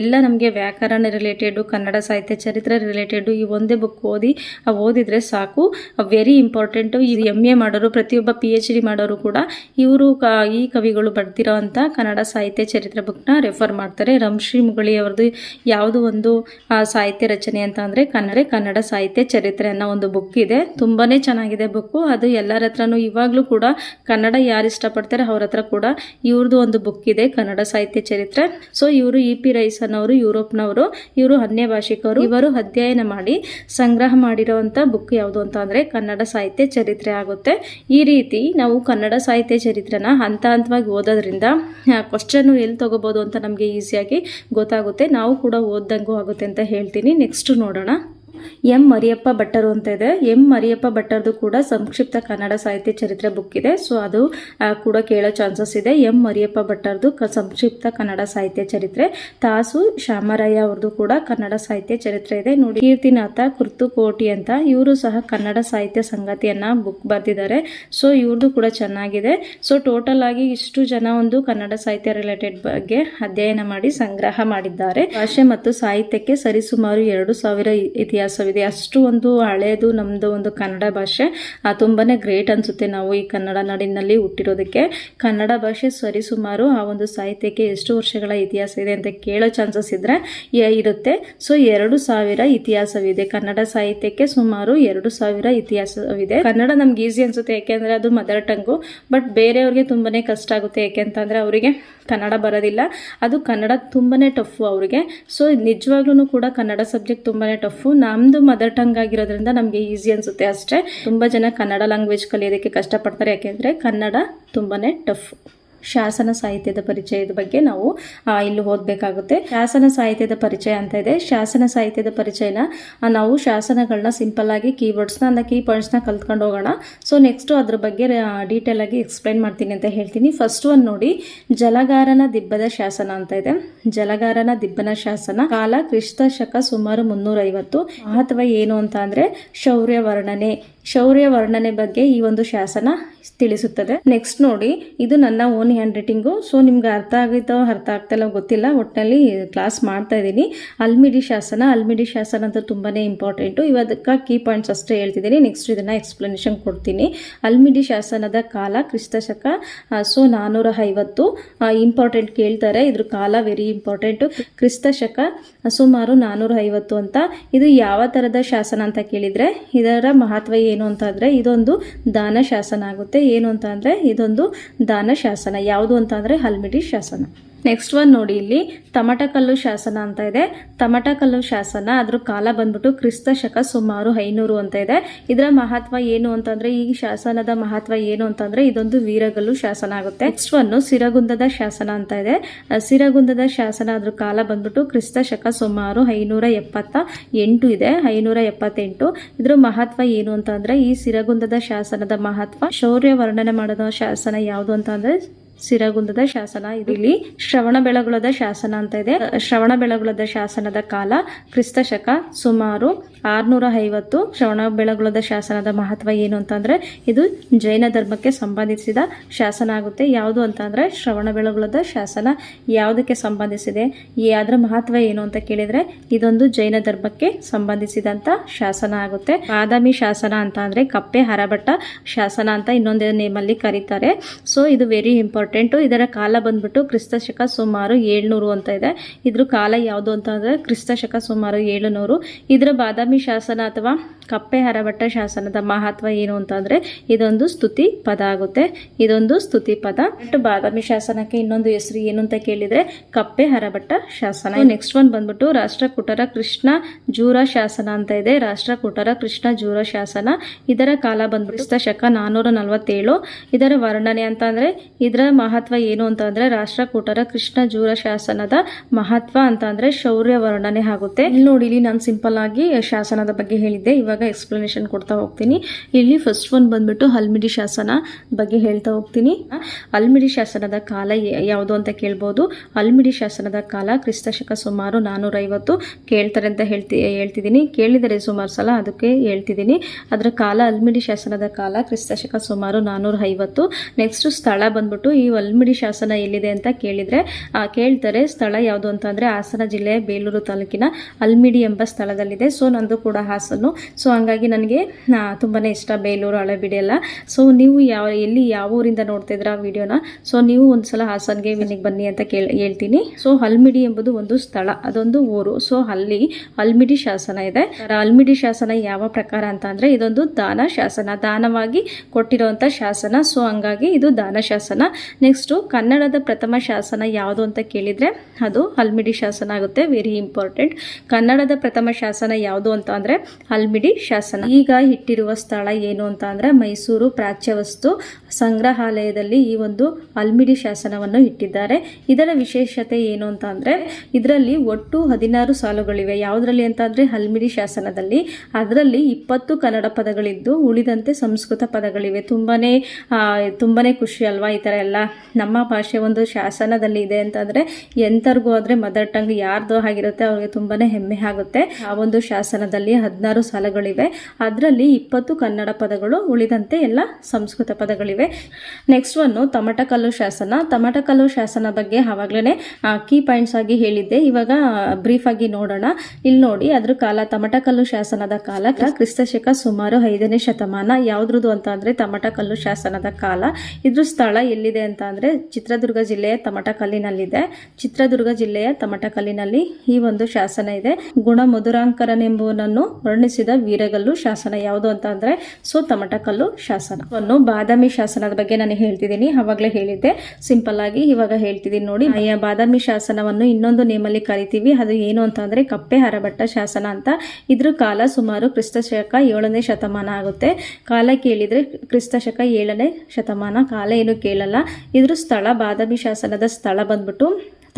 ಎಲ್ಲ ನಮಗೆ ವ್ಯಾಕರಣ ರಿಲೇಟೆಡು ಕನ್ನಡ ಸಾಹಿತ್ಯ ಚರಿತ್ರೆ ರಿಲೇಟೆಡು ಈ ಒಂದೇ ಬುಕ್ ಓದಿ ಓದಿದರೆ ಸಾಕು. ವೆರಿ ಇಂಪಾರ್ಟೆಂಟು ಇದು ಎಂ ಎ ಮಾಡೋರು, ಪ್ರತಿಯೊಬ್ಬ ಪಿ ಎಚ್ ಡಿ ಮಾಡೋರು ಕೂಡ ಇವರು ಕ, ಈ ಕವಿಗಳು ಬರ್ತಿರೋ ಅಂಥ ಕನ್ನಡ ಸಾಹಿತ್ಯ ಚರಿತ್ರೆ ಬುಕ್ನ ರೆಫರ್ ಮಾಡ್ತಾರೆ. ರಂಶ್ರೀ ಮುಗಳಿ ಅವ್ರದ್ದು ಯಾವುದು ಒಂದು ಸಾಹಿತ್ಯ ರಚನೆ ಅಂತ ಅಂದರೆ ಕನ್ನಡ ಕನ್ನಡ ಸಾಹಿತ್ಯ ಚರಿತ್ರೆ ಅನ್ನೋ ಒಂದು ಬುಕ್ ಇದೆ. ತುಂಬಾ ಚೆನ್ನಾಗಿದೆ ಬುಕ್ಕು ಅದು ಎಲ್ಲರ ಹತ್ರನೂ ಇವಾಗಲೂ ಕೂಡ ಕನ್ನಡ ಯಾರು ಇಷ್ಟಪಡ್ತಾರೆ ಅವ್ರ ಹತ್ರ ಕೂಡ ಇವ್ರದ್ದು ಒಂದು ಬುಕ್ ಇದೆ, ಕನ್ನಡ ಸಾಹಿತ್ಯ ಚರಿತ್ರೆ. ಸೊ ಇವರು ಇ ಪಿ ರೈಸ್ ಅನ್ನೋರು ಯುರೋಪ್ನವರು, ಇವರು ಅನ್ಯ ಭಾಷಿಕರು ಇವರು ಅಧ್ಯಯನ ಮಾಡಿ ಸಂಗ್ರಹ ಮಾಡಿರೋವಂಥ ಬುಕ್ ಯಾವುದು ಅಂತ ಅಂದರೆ ಕನ್ನಡ ಸಾಹಿತ್ಯ ಚರಿತ್ರೆ ಆಗುತ್ತೆ. ಈ ರೀತಿ ನಾವು ಕನ್ನಡ ಸಾಹಿತ್ಯ ಚರಿತ್ರೆನ ಹಂತ ಹಂತವಾಗಿ ಓದೋದ್ರಿಂದ ಕ್ವಶನ್ನು ಎಲ್ಲಿ ತಗೋಬೋದು ಅಂತ ನಮಗೆ ಈಸಿಯಾಗಿ ಗೊತ್ತಾಗುತ್ತೆ. ನಾವು ಕೂಡ ಓದ್ದಂಗೂ ಆಗುತ್ತೆ ಅಂತ ಹೇಳ್ತೀನಿ. ನೆಕ್ಸ್ಟ್ ನೋಡೋಣ. ಎಂ ಮರಿಯಪ್ಪ ಭಟ್ಟರು ಅಂತ ಇದೆ. ಎಂ ಮರಿಯಪ್ಪ ಭಟ್ಟರದು ಕೂಡ ಸಂಕ್ಷಿಪ್ತ ಕನ್ನಡ ಸಾಹಿತ್ಯ ಚರಿತ್ರೆ ಬುಕ್ ಇದೆ. ಸೊ ಅದು ಕೂಡ ಕೇಳೋ ಚಾನ್ಸಸ್ ಇದೆ. ಎಂ ಮರಿಯಪ್ಪ ಭಟ್ಟರದು ಸಂಕ್ಷಿಪ್ತ ಕನ್ನಡ ಸಾಹಿತ್ಯ ಚರಿತ್ರೆ. ತಾಸು ಶ್ಯಾಮರಾಯ ಅವ್ರದ್ದು ಕೂಡ ಕನ್ನಡ ಸಾಹಿತ್ಯ ಚರಿತ್ರೆ ಇದೆ. ನೋಡಿ, ಕೀರ್ತಿನಾಥ, ಕುರ್ತುಕೋಟಿ ಅಂತ ಇವರು ಸಹ ಕನ್ನಡ ಸಾಹಿತ್ಯ ಸಂಗತಿಯನ್ನ ಬುಕ್ ಬರೆದಿದ್ದಾರೆ. ಸೊ ಇವ್ರದ್ದು ಕೂಡ ಚೆನ್ನಾಗಿದೆ. ಸೊ ಟೋಟಲ್ ಆಗಿ ಇಷ್ಟು ಜನ ಒಂದು ಕನ್ನಡ ಸಾಹಿತ್ಯ ರಿಲೇಟೆಡ್ ಬಗ್ಗೆ ಅಧ್ಯಯನ ಮಾಡಿ ಸಂಗ್ರಹ ಮಾಡಿದ್ದಾರೆ. ಭಾಷೆ ಮತ್ತು ಸಾಹಿತ್ಯಕ್ಕೆ ಸರಿಸುಮಾರು ಎರಡು ಸಾವಿರ ಇ- ಇತಿಹಾಸವಿದೆ ಅಷ್ಟು ಒಂದು ಹಳೇದು ನಮ್ಮದು ಒಂದು ಕನ್ನಡ ಭಾಷೆ ತುಂಬಾ ಗ್ರೇಟ್ ಅನ್ಸುತ್ತೆ ನಾವು ಈ ಕನ್ನಡ ನಾಡಿನಲ್ಲಿ ಹುಟ್ಟಿರೋದಕ್ಕೆ. ಕನ್ನಡ ಭಾಷೆ ಸರಿಸುಮಾರು ಆ ಒಂದು ಸಾಹಿತ್ಯಕ್ಕೆ ಎಷ್ಟು ವರ್ಷಗಳ ಇತಿಹಾಸ ಇದೆ ಅಂತ ಕೇಳೋ ಚಾನ್ಸಸ್ ಇದ್ರೆ ಯ- ಇರುತ್ತೆ. ಸೊ, ಎರಡು ಸಾವಿರ ಇತಿಹಾಸವಿದೆ. ಕನ್ನಡ ಸಾಹಿತ್ಯಕ್ಕೆ ಸುಮಾರು ಎರಡು ಸಾವಿರ ಇತಿಹಾಸವಿದೆ. ಕನ್ನಡ ನಮ್ಗೆ ಈಸಿ ಅನ್ಸುತ್ತೆ, ಯಾಕೆಂದ್ರೆ ಅದು ಮದರ್ ಟಂಗು. ಬಟ್ ಬೇರೆಯವ್ರಿಗೆ ತುಂಬಾನೇ ಕಷ್ಟ ಆಗುತ್ತೆ, ಯಾಕೆಂತಂದರೆ ಅವರಿಗೆ ಕನ್ನಡ ಬರೋದಿಲ್ಲ. ಅದು ಕನ್ನಡ ತುಂಬಾನೇ ಟಫು ಅವರಿಗೆ. ಸೊ ನಿಜವಾಗ್ಲೂ ಕೂಡ ಕನ್ನಡ ಸಬ್ಜೆಕ್ಟ್ ತುಂಬಾನೇ ಟಫು. ನಮ್ದು ಮದರ್ ಟಂಗ್ ಆಗಿರೋದ್ರಿಂದ ನಮಗೆ ಈಸಿ ಅನ್ಸುತ್ತೆ ಅಷ್ಟೇ. ತುಂಬಾ ಜನ ಕನ್ನಡ ಲ್ಯಾಂಗ್ವೇಜ್ ಕಲಿಯೋದಕ್ಕೆ ಕಷ್ಟಪಡ್ತಾರೆ, ಯಾಕೆಂದ್ರೆ ಕನ್ನಡ ತುಂಬಾನೇ ಟಫ್ ಶಾಸನ ಸಾಹಿತ್ಯದ ಪರಿಚಯದ ಬಗ್ಗೆ ನಾವು ಇಲ್ಲಿ ಓದಬೇಕಾಗುತ್ತೆ. ಶಾಸನ ಸಾಹಿತ್ಯದ ಪರಿಚಯ ಅಂತ ಇದೆ. ಶಾಸನ ಸಾಹಿತ್ಯದ ಪರಿಚಯನ ನಾವು ಶಾಸನಗಳನ್ನ ಸಿಂಪಲ್ ಆಗಿ ಕೀವರ್ಡ್ಸ್ನ ಅಂದ ಕೀ ಪಾಯಿಂಟ್ಸ್ನ ಕಲ್ತ್ಕೊಂಡು ಹೋಗೋಣ. ಸೊ ನೆಕ್ಸ್ಟ್ ಅದ್ರ ಬಗ್ಗೆ ಡೀಟೇಲ್ ಆಗಿ ಎಕ್ಸ್ಪ್ಲೈನ್ ಮಾಡ್ತೀನಿ ಅಂತ ಹೇಳ್ತೀನಿ. ಫಸ್ಟ್ ಒಂದು ನೋಡಿ, ಜಲಗಾರನ ದಿಬ್ಬದ ಶಾಸನ ಅಂತ ಇದೆ. ಜಲಗಾರನ ದಿಬ್ಬನ ಶಾಸನ, ಕಾಲ ಕ್ರಿಸ್ತ ಶಕ ಸುಮಾರು ಮುನ್ನೂರೈವತ್ತು. ಅಥವಾ ಏನು ಅಂತ ಅಂದ್ರೆ ಶೌರ್ಯ ವರ್ಣನೆ ಶೌರ್ಯ ವರ್ಣನೆ ಬಗ್ಗೆ ಈ ಒಂದು ಶಾಸನ ತಿಳಿಸುತ್ತದೆ. ನೆಕ್ಸ್ಟ್ ನೋಡಿ, ಇದು ನನ್ನ ಓನ್ ಹ್ಯಾಂಡ್ ರೈಟಿಂಗು ಸೊ ನಿಮ್ಗೆ ಅರ್ಥ ಆಗಿತ್ತೋ ಅರ್ಥ ಆಗ್ತಿಲ್ಲ ಗೊತ್ತಿಲ್ಲ. ಒಟ್ಟಿನಲ್ಲಿ ಕ್ಲಾಸ್ ಮಾಡ್ತಾ ಇದ್ದೀನಿ. ಅಲ್ಮಿಡಿ ಶಾಸನ ಅಲ್ಮಿಡಿ ಶಾಸನ ಅಂತ ತುಂಬಾ ಇಂಪಾರ್ಟೆಂಟು ಇವದಕ್ಕೆ ಕೀ ಪಾಯಿಂಟ್ಸ್ ಅಷ್ಟೇ ಹೇಳ್ತಿದ್ದೀನಿ. ನೆಕ್ಸ್ಟ್ ಇದನ್ನು ಎಕ್ಸ್ಪ್ಲನೇಷನ್ ಕೊಡ್ತೀನಿ. ಅಲ್ಮಿಡಿ ಶಾಸನದ ಕಾಲ ಕ್ರಿಸ್ತ ಶಕ ಸೊ ನಾನ್ನೂರ ಐವತ್ತು ಇಂಪಾರ್ಟೆಂಟ್ ಕೇಳ್ತಾರೆ. ಇದ್ರ ಕಾಲ ವೆರಿ ಇಂಪಾರ್ಟೆಂಟು ಕ್ರಿಸ್ತ ಶಕ ಸುಮಾರು ನಾನ್ನೂರ ಐವತ್ತು ಅಂತ. ಇದು ಯಾವ ಥರದ ಶಾಸನ ಅಂತ ಕೇಳಿದರೆ, ಇದರ ಮಹತ್ವ ಏನು? ಅಂತ ಅಂದರೆ ಇದೊಂದು ದಾನ ಶಾಸನ ಆಗುತ್ತೆ. ಏನು ಅಂತ ಅಂದರೆ ಇದೊಂದು ದಾನ ಶಾಸನ. ಯಾವುದು ಅಂತ ಅಂದರೆ ಹಲ್ಮಿಡಿ ಶಾಸನ. ನೆಕ್ಸ್ಟ್ ಒನ್ ನೋಡಿ ಇಲ್ಲಿ ತಮಟಕಲ್ಲು ಶಾಸನ ಅಂತ ಇದೆ. ತಮಟಕಲ್ಲು ಶಾಸನ, ಅದ್ರ ಕಾಲ ಬಂದ್ಬಿಟ್ಟು ಕ್ರಿಸ್ತ ಶಕ ಸುಮಾರು ಐನೂರು ಅಂತ ಇದೆ. ಇದರ ಮಹತ್ವ ಏನು ಅಂತಂದ್ರೆ, ಈ ಶಾಸನದ ಮಹತ್ವ ಏನು ಅಂತಂದ್ರೆ, ಇದೊಂದು ವೀರಗಲ್ಲು ಶಾಸನ ಆಗುತ್ತೆ. ನೆಕ್ಸ್ಟ್ ಒನ್ ಸಿರಗುಂದದ ಶಾಸನ ಅಂತ ಇದೆ. ಸಿರಗುಂದದ ಶಾಸನ ಅದ್ರ ಕಾಲ ಬಂದ್ಬಿಟ್ಟು ಕ್ರಿಸ್ತ ಶಕ ಸುಮಾರು ಐನೂರ ಎಪ್ಪತ್ತ ಎಂಟು ಇದೆ, ಐನೂರ ಎಪ್ಪತ್ತೆಂಟು. ಇದ್ರ ಮಹತ್ವ ಏನು ಅಂತಂದ್ರೆ, ಈ ಸಿರಗುಂದದ ಶಾಸನದ ಮಹತ್ವ ಶೌರ್ಯ ವರ್ಣನೆ ಮಾಡೋದ ಶಾಸನ ಯಾವುದು ಅಂತ ಅಂದ್ರೆ ಸಿರಗುಂದದ ಶಾಸನ ಇಲ್ಲಿ ಶ್ರವಣ ಬೆಳಗುಳದ ಶಾಸನ ಅಂತ ಇದೆ. ಶ್ರವಣ ಬೆಳಗುಳದ ಶಾಸನದ ಕಾಲ ಕ್ರಿಸ್ತ ಶಕ ಸುಮಾರು ಆರ್ನೂರ ಐವತ್ತು. ಶ್ರವಣ ಬೆಳಗುಳದ ಶಾಸನದ ಮಹತ್ವ ಏನು ಅಂತಂದ್ರೆ ಇದು ಜೈನ ಧರ್ಮಕ್ಕೆ ಸಂಬಂಧಿಸಿದ ಶಾಸನ ಆಗುತ್ತೆ. ಯಾವುದು ಅಂತಂದ್ರೆ ಶ್ರವಣ ಬೆಳಗುಳದ ಶಾಸನ ಯಾವುದಕ್ಕೆ ಸಂಬಂಧಿಸಿದೆ ಅದರ ಮಹತ್ವ ಏನು ಅಂತ ಕೇಳಿದ್ರೆ ಇದೊಂದು ಜೈನ ಧರ್ಮಕ್ಕೆ ಸಂಬಂಧಿಸಿದಂತ ಶಾಸನ ಆಗುತ್ತೆ. ಬಾದಾಮಿ ಶಾಸನ ಅಂತ ಅಂದ್ರೆ ಕಪ್ಪೆ ಹರಭಟ್ಟ ಶಾಸನ ಅಂತ ಇನ್ನೊಂದು ನೇಮಲ್ಲಿ ಕರೀತಾರೆ. ಸೊ ಇದು ವೆರಿ ಇಂಪಾರ್ಟೆಂಟು ಇದರ ಕಾಲ ಬಂದ್ಬಿಟ್ಟು ಕ್ರಿಸ್ತ ಶಕ ಸುಮಾರು ಏಳ್ನೂರು ಅಂತ ಇದೆ. ಇದ್ರ ಕಾಲ ಯಾವುದು ಅಂತ ಅಂದರೆ ಕ್ರಿಸ್ತ ಶಕ ಸುಮಾರು ಏಳುನೂರು. ಇದರ ಬಾದಾಮಿ ಶಾಸನ ಅಥವಾ ಕಪ್ಪೆ ಹರಭಟ್ಟ ಶಾಸನದ ಮಹತ್ವ ಏನು ಅಂತಂದ್ರೆ ಇದೊಂದು ಸ್ತುತಿ ಪದ ಆಗುತ್ತೆ. ಇದೊಂದು ಸ್ತುತಿ ಪದ. ಬಟ್ ಬಾದಾಮಿ ಶಾಸನಕ್ಕೆ ಇನ್ನೊಂದು ಹೆಸರು ಏನು ಅಂತ ಕೇಳಿದರೆ ಕಪ್ಪೆ ಹರಭಟ್ಟ ಶಾಸನ. ನೆಕ್ಸ್ಟ್ ಒನ್ ಬಂದ್ಬಿಟ್ಟು ರಾಷ್ಟ್ರಕೂಟರ ಕೃಷ್ಣ ಜೂರ ಶಾಸನ ಅಂತ ಇದೆ. ರಾಷ್ಟ್ರಕೂಟರ ಕೃಷ್ಣ ಜೂರ ಶಾಸನ. ಇದರ ಕಾಲ ಬಂದ್ಬಿಟ್ಟು ಕ್ರಿಸ್ತ ಶಕ ನಾನ್ನೂರ ನಲವತ್ತೇಳು. ಇದರ ವರ್ಣನೆ ಅಂತ ಅಂದ್ರೆ ಇದರ ಮಹತ್ವ ಏನು ಅಂತ ಅಂದ್ರೆ ರಾಷ್ಟ್ರಕೂಟರ ಕೃಷ್ಣ ಜೂರ ಶಾಸನದ ಮಹತ್ವ ಅಂತ ಅಂದ್ರೆ ಶೌರ್ಯ ವರ್ಣನೆ ಆಗುತ್ತೆ. ಇಲ್ಲಿ ನೋಡಿ, ಇಲ್ಲಿ ನಾನು ಸಿಂಪಲ್ ಆಗಿ ಶಾಸನದ ಬಗ್ಗೆ ಹೇಳಿದ್ದೆ. ಇವಾಗ ಎಕ್ಸ್ಪ್ಲನೇಷನ್ ಕೊಡ್ತಾ ಹೋಗ್ತೀನಿ. ಇಲ್ಲಿ ಫಸ್ಟ್ ಒನ್ ಬಂದ್ಬಿಟ್ಟು ಹಲ್ಮಿಡಿ ಶಾಸನ ಬಗ್ಗೆ ಹೇಳ್ತಾ ಹೋಗ್ತೀನಿ. ಹಲ್ಮಿಡಿ ಶಾಸನದ ಕಾಲ ಯಾವುದು ಅಂತ ಕೇಳ್ಬೋದು. ಹಲ್ಮಿಡಿ ಶಾಸನದ ಕಾಲ ಕ್ರಿಸ್ತಶಕ ಸುಮಾರು ನಾನೂರೈವತ್ತು ಕೇಳ್ತಾರೆ ಅಂತ ಹೇಳ್ತಿ, ಹೇಳ್ತಿದ್ದೀನಿ. ಕೇಳಿದರೆ ಸುಮಾರು ಸಲ ಅದಕ್ಕೆ ಹೇಳ್ತಿದ್ದೀನಿ. ಅದರ ಕಾಲ ಹಲ್ಮಿಡಿ ಶಾಸನದ ಕಾಲ ಕ್ರಿಸ್ತಶಕ ಸುಮಾರು ನಾನೂರ ಐವತ್ತು ನೆಕ್ಸ್ಟ್ ಸ್ಥಳ ಬಂದ್ಬಿಟ್ಟು ಹಲ್ಮಿಡಿ ಶಾಸನ ಎಲ್ಲಿದೆ ಅಂತ ಕೇಳಿದರೆ ಕೇಳ್ತಾರೆ ಸ್ಥಳ ಯಾವುದು ಅಂತ ಅಂದರೆ ಹಾಸನ ಜಿಲ್ಲೆಯ ಬೇಲೂರು ತಾಲೂಕಿನ ಅಲ್ಮಿಡಿ ಎಂಬ ಸ್ಥಳದಲ್ಲಿದೆ. ಸೊ, ನಂದು ಕೂಡ ಹಾಸನು. ಸೊ, ಹಂಗಾಗಿ ನನಗೆ ತುಂಬಾ ಇಷ್ಟ ಬೇಲೂರು, ಹಳೆಬಿಡಿ ಎಲ್ಲ. ಸೊ, ನೀವು ಯಾವ, ಎಲ್ಲಿ ಯಾವ ಊರಿಂದ ನೋಡ್ತಾ ಇದ್ರ ಆ ವಿಡಿಯೋನ? ಸೊ, ನೀವು ಒಂದ್ಸಲ ಹಾಸನ್ಗೆ ವಿನಿಗೆ ಬನ್ನಿ ಅಂತ ಕೇಳಿ, ಹೇಳ್ತೀನಿ. ಸೊ, ಅಲ್ಮಿಡಿ ಎಂಬುದು ಒಂದು ಸ್ಥಳ, ಅದೊಂದು ಊರು. ಸೊ, ಅಲ್ಲಿ ಅಲ್ಮಿಡಿ ಶಾಸನ ಇದೆ. ಅಲ್ಮಿಡಿ ಶಾಸನ ಯಾವ ಪ್ರಕಾರ ಅಂತ ಅಂದ್ರೆ ಇದೊಂದು ದಾನ ಶಾಸನ, ದಾನವಾಗಿ ಕೊಟ್ಟಿರುವಂತ ಶಾಸನ. ಸೊ, ಹಂಗಾಗಿ ಇದು ದಾನ ಶಾಸನ. ನೆಕ್ಸ್ಟ್ ಕನ್ನಡದ ಪ್ರಥಮ ಶಾಸನ ಯಾವುದು ಅಂತ ಕೇಳಿದರೆ ಅದು ಹಲ್ಮಿಡಿ ಶಾಸನ ಆಗುತ್ತೆ ವೆರಿ ಇಂಪಾರ್ಟೆಂಟ್ ಕನ್ನಡದ ಪ್ರಥಮ ಶಾಸನ ಯಾವುದು ಅಂತ ಅಂದರೆ ಹಲ್ಮಿಡಿ ಶಾಸನ. ಈಗ ಇಟ್ಟಿರುವ ಸ್ಥಳ ಏನು ಅಂತ ಅಂದರೆ ಮೈಸೂರು ಪ್ರಾಚ್ಯವಸ್ತು ಸಂಗ್ರಹಾಲಯದಲ್ಲಿ ಈ ಒಂದು ಹಲ್ಮಿಡಿ ಶಾಸನವನ್ನು ಇಟ್ಟಿದ್ದಾರೆ. ಇದರ ವಿಶೇಷತೆ ಏನು ಅಂತ ಅಂದರೆ ಇದರಲ್ಲಿ ಒಟ್ಟು ಹದಿನಾರು ಸಾಲುಗಳಿವೆ. ಯಾವುದರಲ್ಲಿ ಅಂತ ಅಂದರೆ ಹಲ್ಮಿಡಿ ಶಾಸನದಲ್ಲಿ. ಅದರಲ್ಲಿ ಇಪ್ಪತ್ತು ಕನ್ನಡ ಪದಗಳಿದ್ದು ಉಳಿದಂತೆ ಸಂಸ್ಕೃತ ಪದಗಳಿವೆ. ತುಂಬಾ ತುಂಬಾ ಖುಷಿ ಅಲ್ವಾ ಈ ಥರ ಎಲ್ಲ ನಮ್ಮ ಭಾಷೆ ಒಂದು ಶಾಸನದಲ್ಲಿ ಇದೆ ಅಂತಂದರೆ ಎಂತರ್ಗೂ ಆದ್ರೆ ಮದರ್ ಟಂಗ್ ಯಾರ್ದು ಆಗಿರುತ್ತೆ ಅವ್ರಿಗೆ ತುಂಬಾ ಹೆಮ್ಮೆ ಆಗುತ್ತೆ. ಆ ಒಂದು ಶಾಸನದಲ್ಲಿ ಹದಿನಾರು ಸಾಲಗಳಿವೆ. ಅದರಲ್ಲಿ ಇಪ್ಪತ್ತು ಕನ್ನಡ ಪದಗಳು ಉಳಿದಂತೆ ಎಲ್ಲ ಸಂಸ್ಕೃತ ಪದಗಳಿವೆ. ನೆಕ್ಸ್ಟ್ ಒನ್ ತಮಟಕಲ್ಲು ಶಾಸನ. ತಮಟಕಲ್ಲು ಶಾಸನ ಬಗ್ಗೆ ಆವಾಗಲೇ ಕೀ ಪಾಯಿಂಟ್ಸ್ ಆಗಿ ಹೇಳಿದ್ದೆ. ಇವಾಗ ಬ್ರೀಫ್ ಆಗಿ ನೋಡೋಣ. ಇಲ್ಲಿ ನೋಡಿ, ಅದ್ರ ಕಾಲ, ತಮಟಕಲ್ಲು ಶಾಸನದ ಕಾಲ ಕ್ರಿಸ್ತಶಕ ಸುಮಾರು ಐದನೇ ಶತಮಾನ. ಯಾವ್ದ್ರದ್ದು ಅಂತ ಅಂದ್ರೆ ತಮಟಕಲ್ಲು ಶಾಸನದ ಕಾಲ. ಇದ್ರ ಸ್ಥಳ ಎಲ್ಲಿದೆ ಅಂತ ಅಂದರೆ ಚಿತ್ರದುರ್ಗ ಜಿಲ್ಲೆಯ ತಮಟಕಲ್ಲಿನಲ್ಲಿದೆ. ಚಿತ್ರದುರ್ಗ ಜಿಲ್ಲೆಯ ತಮಟಕಲ್ಲಿನಲ್ಲಿ ಈ ಒಂದು ಶಾಸನ ಇದೆ. ಗುಣ ಮಧುರಾಂಕರನೆಂಬುವನನ್ನು ವರ್ಣಿಸಿದ ವೀರಗಲ್ಲು ಶಾಸನ ಯಾವುದು ಅಂತ ಅಂದರೆ ಸೊ ತಮಟಕಲ್ಲು ಶಾಸನವನ್ನು ಬಾದಾಮಿ ಶಾಸನದ ಬಗ್ಗೆ ನಾನು ಹೇಳ್ತಿದ್ದೀನಿ. ಅವಾಗಲೇ ಹೇಳಿದ್ದೆ. ಸಿಂಪಲ್ ಆಗಿ ಇವಾಗ ಹೇಳ್ತಿದ್ದೀನಿ ನೋಡಿ. ಅಯ್ಯ ಬಾದಾಮಿ ಶಾಸನವನ್ನು ಇನ್ನೊಂದು ನೇಮಲ್ಲಿ ಕರಿತೀವಿ. ಅದು ಏನು ಅಂತ ಅಂದರೆ ಕಪ್ಪೆ ಹರಭಟ್ಟ ಶಾಸನ ಅಂತ. ಇದ್ರ ಕಾಲ ಸುಮಾರು ಕ್ರಿಸ್ತ ಶಕ ಏಳನೇ ಶತಮಾನ ಆಗುತ್ತೆ. ಕಾಲ ಕೇಳಿದರೆ ಕ್ರಿಸ್ತ ಶಕ ಏಳನೇ ಶತಮಾನ. ಕಾಲ ಏನು ಕೇಳಲ್ಲ. ಇದ್ರ ಸ್ಥಳ ಬಾದಾಮಿ ಶಾಸನದ ಸ್ಥಳ ಬಂದ್ಬಿಟ್ಟು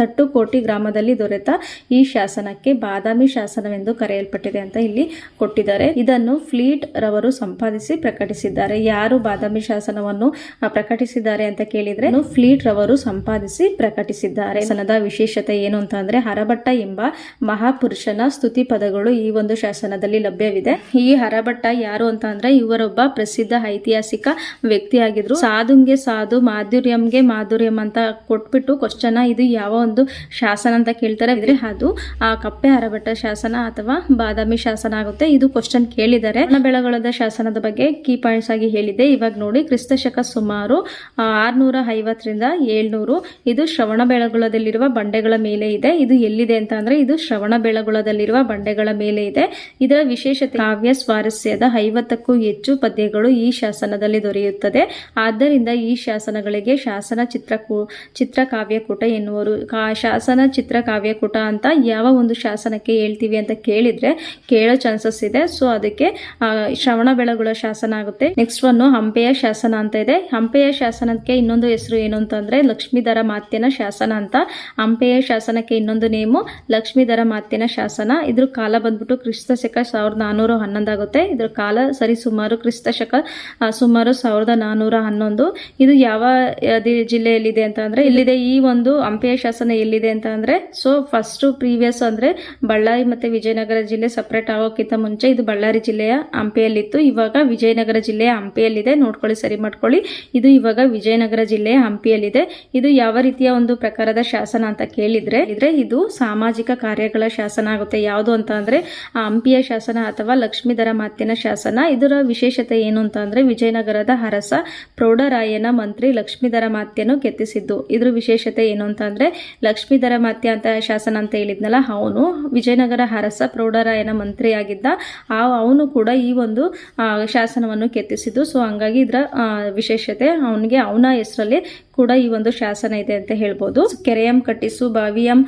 ತಟ್ಟುಕೋಟಿ ಗ್ರಾಮದಲ್ಲಿ ದೊರೆತ ಈ ಶಾಸನಕ್ಕೆ ಬಾದಾಮಿ ಶಾಸನವೆಂದು ಕರೆಯಲ್ಪಟ್ಟಿದೆ ಅಂತ ಇಲ್ಲಿ ಕೊಟ್ಟಿದ್ದಾರೆ. ಇದನ್ನು ಫ್ಲೀಟ್ ರವರು ಸಂಪಾದಿಸಿ ಪ್ರಕಟಿಸಿದ್ದಾರೆ. ಯಾರು ಬಾದಾಮಿ ಶಾಸನವನ್ನು ಪ್ರಕಟಿಸಿದ್ದಾರೆ ಅಂತ ಕೇಳಿದ್ರೆ ಫ್ಲೀಟ್ ರವರು ಸಂಪಾದಿಸಿ ಪ್ರಕಟಿಸಿದ್ದಾರೆ. ಸನದ ವಿಶೇಷತೆ ಏನು ಅಂತ ಅಂದ್ರೆ ಹರಭಟ್ಟ ಎಂಬ ಮಹಾಪುರುಷನ ಸ್ತುತಿ ಪದಗಳು ಈ ಒಂದು ಶಾಸನದಲ್ಲಿ ಲಭ್ಯವಿದೆ. ಈ ಹರಭಟ್ಟ ಯಾರು ಅಂತ ಅಂದ್ರೆ ಇವರೊಬ್ಬ ಪ್ರಸಿದ್ಧ ಐತಿಹಾಸಿಕ ವ್ಯಕ್ತಿಯಾಗಿದ್ರು. ಸಾಧುಂಗೆ ಸಾಧು, ಮಾಧುರ್ಯಂಗೆ ಮಾಧುರ್ಯಂ ಅಂತ ಕೊಟ್ಬಿಟ್ಟು ಕ್ವಶನ್ ಇದು ಯಾವ ಒಂದು ಶಾಸನ ಅಂತ ಕೇಳ್ತಾರೆ. ಇದ್ರೆ ಅದು ಆ ಕಪ್ಪೆ ಹರಬಟ್ಟ ಶಾಸನ ಅಥವಾ ಬಾದಾಮಿ ಶಾಸನ ಆಗುತ್ತೆ. ಇದು ಕ್ವಶನ್ ಕೇಳಿದ್ದಾರೆ. ಬೆಳಗೊಳದ ಶಾಸನದ ಬಗ್ಗೆ ಕೀ ಪಾಯಿಂಟ್ಸ್ ಆಗಿ ಹೇಳಿದೆ. ಇವಾಗ ನೋಡಿ ಕ್ರಿಸ್ತ ಶಕ ಸುಮಾರು ಆರ್ನೂರ ಐವತ್ತರಿಂದ ಏಳ್ನೂರು. ಇದು ಶ್ರವಣ ಬೆಳಗೊಳದಲ್ಲಿರುವ ಬಂಡೆಗಳ ಮೇಲೆ ಇದೆ. ಇದು ಎಲ್ಲಿದೆ ಅಂತ ಅಂದ್ರೆ, ಇದು ಶ್ರವಣ ಬೆಳಗೊಳದಲ್ಲಿರುವ ಬಂಡೆಗಳ ಮೇಲೆ ಇದೆ. ಇದರ ವಿಶೇಷತೆ, ಕಾವ್ಯ ಸ್ವಾರಸ್ಯದ ಐವತ್ತಕ್ಕೂ ಹೆಚ್ಚು ಪದ್ಯಗಳು ಈ ಶಾಸನದಲ್ಲಿ ದೊರೆಯುತ್ತದೆ. ಆದ್ದರಿಂದ ಈ ಶಾಸನಗಳಿಗೆ ಶಾಸನ ಚಿತ್ರ ಚಿತ್ರ ಕಾವ್ಯಕೂಟ ಎನ್ನುವರು ಕಾ ಶಾಸನ ಚಿತ್ರಕಾವ್ಯಕೂಟ ಅಂತ ಯಾವ ಒಂದು ಶಾಸನಕ್ಕೆ ಹೇಳ್ತೀವಿ ಅಂತ ಕೇಳಿದ್ರೆ ಕೇಳೋ ಚಾನ್ಸಸ್ ಇದೆ. ಸೊ ಅದಕ್ಕೆ ಆ, ಶ್ರವಣ ಬೆಳಗುಳ ಶಾಸನ ಆಗುತ್ತೆ. ನೆಕ್ಸ್ಟ್ ಒನ್ ಹಂಪೆಯ ಶಾಸನ ಅಂತ ಇದೆ. ಹಂಪೆಯ ಶಾಸನಕ್ಕೆ ಇನ್ನೊಂದು ಹೆಸರು ಏನು ಅಂತಂದ್ರೆ ಲಕ್ಷ್ಮೀಧರ ಮಾತ್ಯನ ಶಾಸನ ಅಂತ. ಹಂಪೆಯ ಶಾಸನಕ್ಕೆ ಇನ್ನೊಂದು ನೇಮು ಲಕ್ಷ್ಮೀಧರ ಮಾತ್ಯನ ಶಾಸನ. ಇದ್ರ ಕಾಲ ಬಂದ್ಬಿಟ್ಟು ಕ್ರಿಸ್ತ ಶಕ ಸಾವಿರದ ನಾನೂರ ಹನ್ನೊಂದಾಗುತ್ತೆ ಇದ್ರ ಕಾಲ ಸರಿ ಸುಮಾರು ಕ್ರಿಸ್ತ ಶಕ ಸುಮಾರು ಸಾವಿರದ ನಾನೂರ ಹನ್ನೊಂದು. ಇದು ಯಾವ ಜಿಲ್ಲೆಯಲ್ಲಿದೆ ಅಂತ ಇಲ್ಲಿದೆ ಈ ಒಂದು ಹಂಪೆಯ ಶಾಸನ ಎಲ್ಲಿದೆ ಅಂತ ಅಂದ್ರೆ ಸೊ ಫಸ್ಟ್ ಪ್ರೀವಿಯಸ್ ಅಂದ್ರೆ ಬಳ್ಳಾರಿ ಮತ್ತೆ ವಿಜಯನಗರ ಜಿಲ್ಲೆ ಸಪ್ರೇಟ್ ಆಗೋಕ್ಕಿಂತ ಮುಂಚೆ ಇದು ಬಳ್ಳಾರಿ ಜಿಲ್ಲೆಯ ಹಂಪೆಯಲ್ಲಿತ್ತು. ಇವಾಗ ವಿಜಯನಗರ ಜಿಲ್ಲೆಯ ಹಂಪಿಯಲ್ಲಿದೆ. ನೋಡ್ಕೊಳ್ಳಿ, ಸರಿ ಮಾಡ್ಕೊಳ್ಳಿ. ಇದು ಇವಾಗ ವಿಜಯನಗರ ಜಿಲ್ಲೆಯ ಹಂಪಿಯಲ್ಲಿದೆ. ಇದು ಯಾವ ರೀತಿಯ ಒಂದು ಪ್ರಕಾರದ ಶಾಸನ ಅಂತ ಕೇಳಿದ್ರೆ, ಇದ್ರೆ ಇದು ಸಾಮಾಜಿಕ ಕಾರ್ಯಗಳ ಶಾಸನ ಆಗುತ್ತೆ. ಯಾವುದು ಅಂತ ಅಂದ್ರೆ, ಹಂಪಿಯ ಶಾಸನ ಅಥವಾ ಲಕ್ಷ್ಮೀಧರ ಮಾತಿನ ಶಾಸನ. ಇದರ ವಿಶೇಷತೆ ಏನು ಅಂತ ಅಂದ್ರೆ, ವಿಜಯನಗರದ ಅರಸ ಪ್ರೌಢರಾಯನ ಮಂತ್ರಿ ಲಕ್ಷ್ಮೀಧರ ಮಾತ್ಯನು ಕೆತ್ತಿಸಿದ್ದು. ಇದ್ರ ವಿಶೇಷತೆ ಏನು ಅಂತ ಅಂದ್ರೆ ಲಕ್ಷ್ಮೀಧರ ಮಾತ್ಯ ಅಂತ ಶಾಸನ ಅಂತ ಹೇಳಿದ್ನಲ್ಲ, ಅವನು ವಿಜಯನಗರ ಅರಸ ಪ್ರೌಢರಾಯನ ಮಂತ್ರಿಯಾಗಿದ್ದ. ಆ, ಅವನು ಕೂಡ ಈ ಒಂದು ಶಾಸನವನ್ನು ಕೆತ್ತಿಸಿದ್ದು. ಸೊ ಹಂಗಾಗಿ ಇದರ ವಿಶೇಷತೆ, ಅವನಿಗೆ ಅವನ ಹೆಸರಲ್ಲಿ ಕೂಡ ಈ ಒಂದು ಶಾಸನ ಇದೆ ಅಂತ ಹೇಳ್ಬೋದು. ಕೆರೆಯಂ ಕಟ್ಟಿಸು, ಬಾವಿಯಂ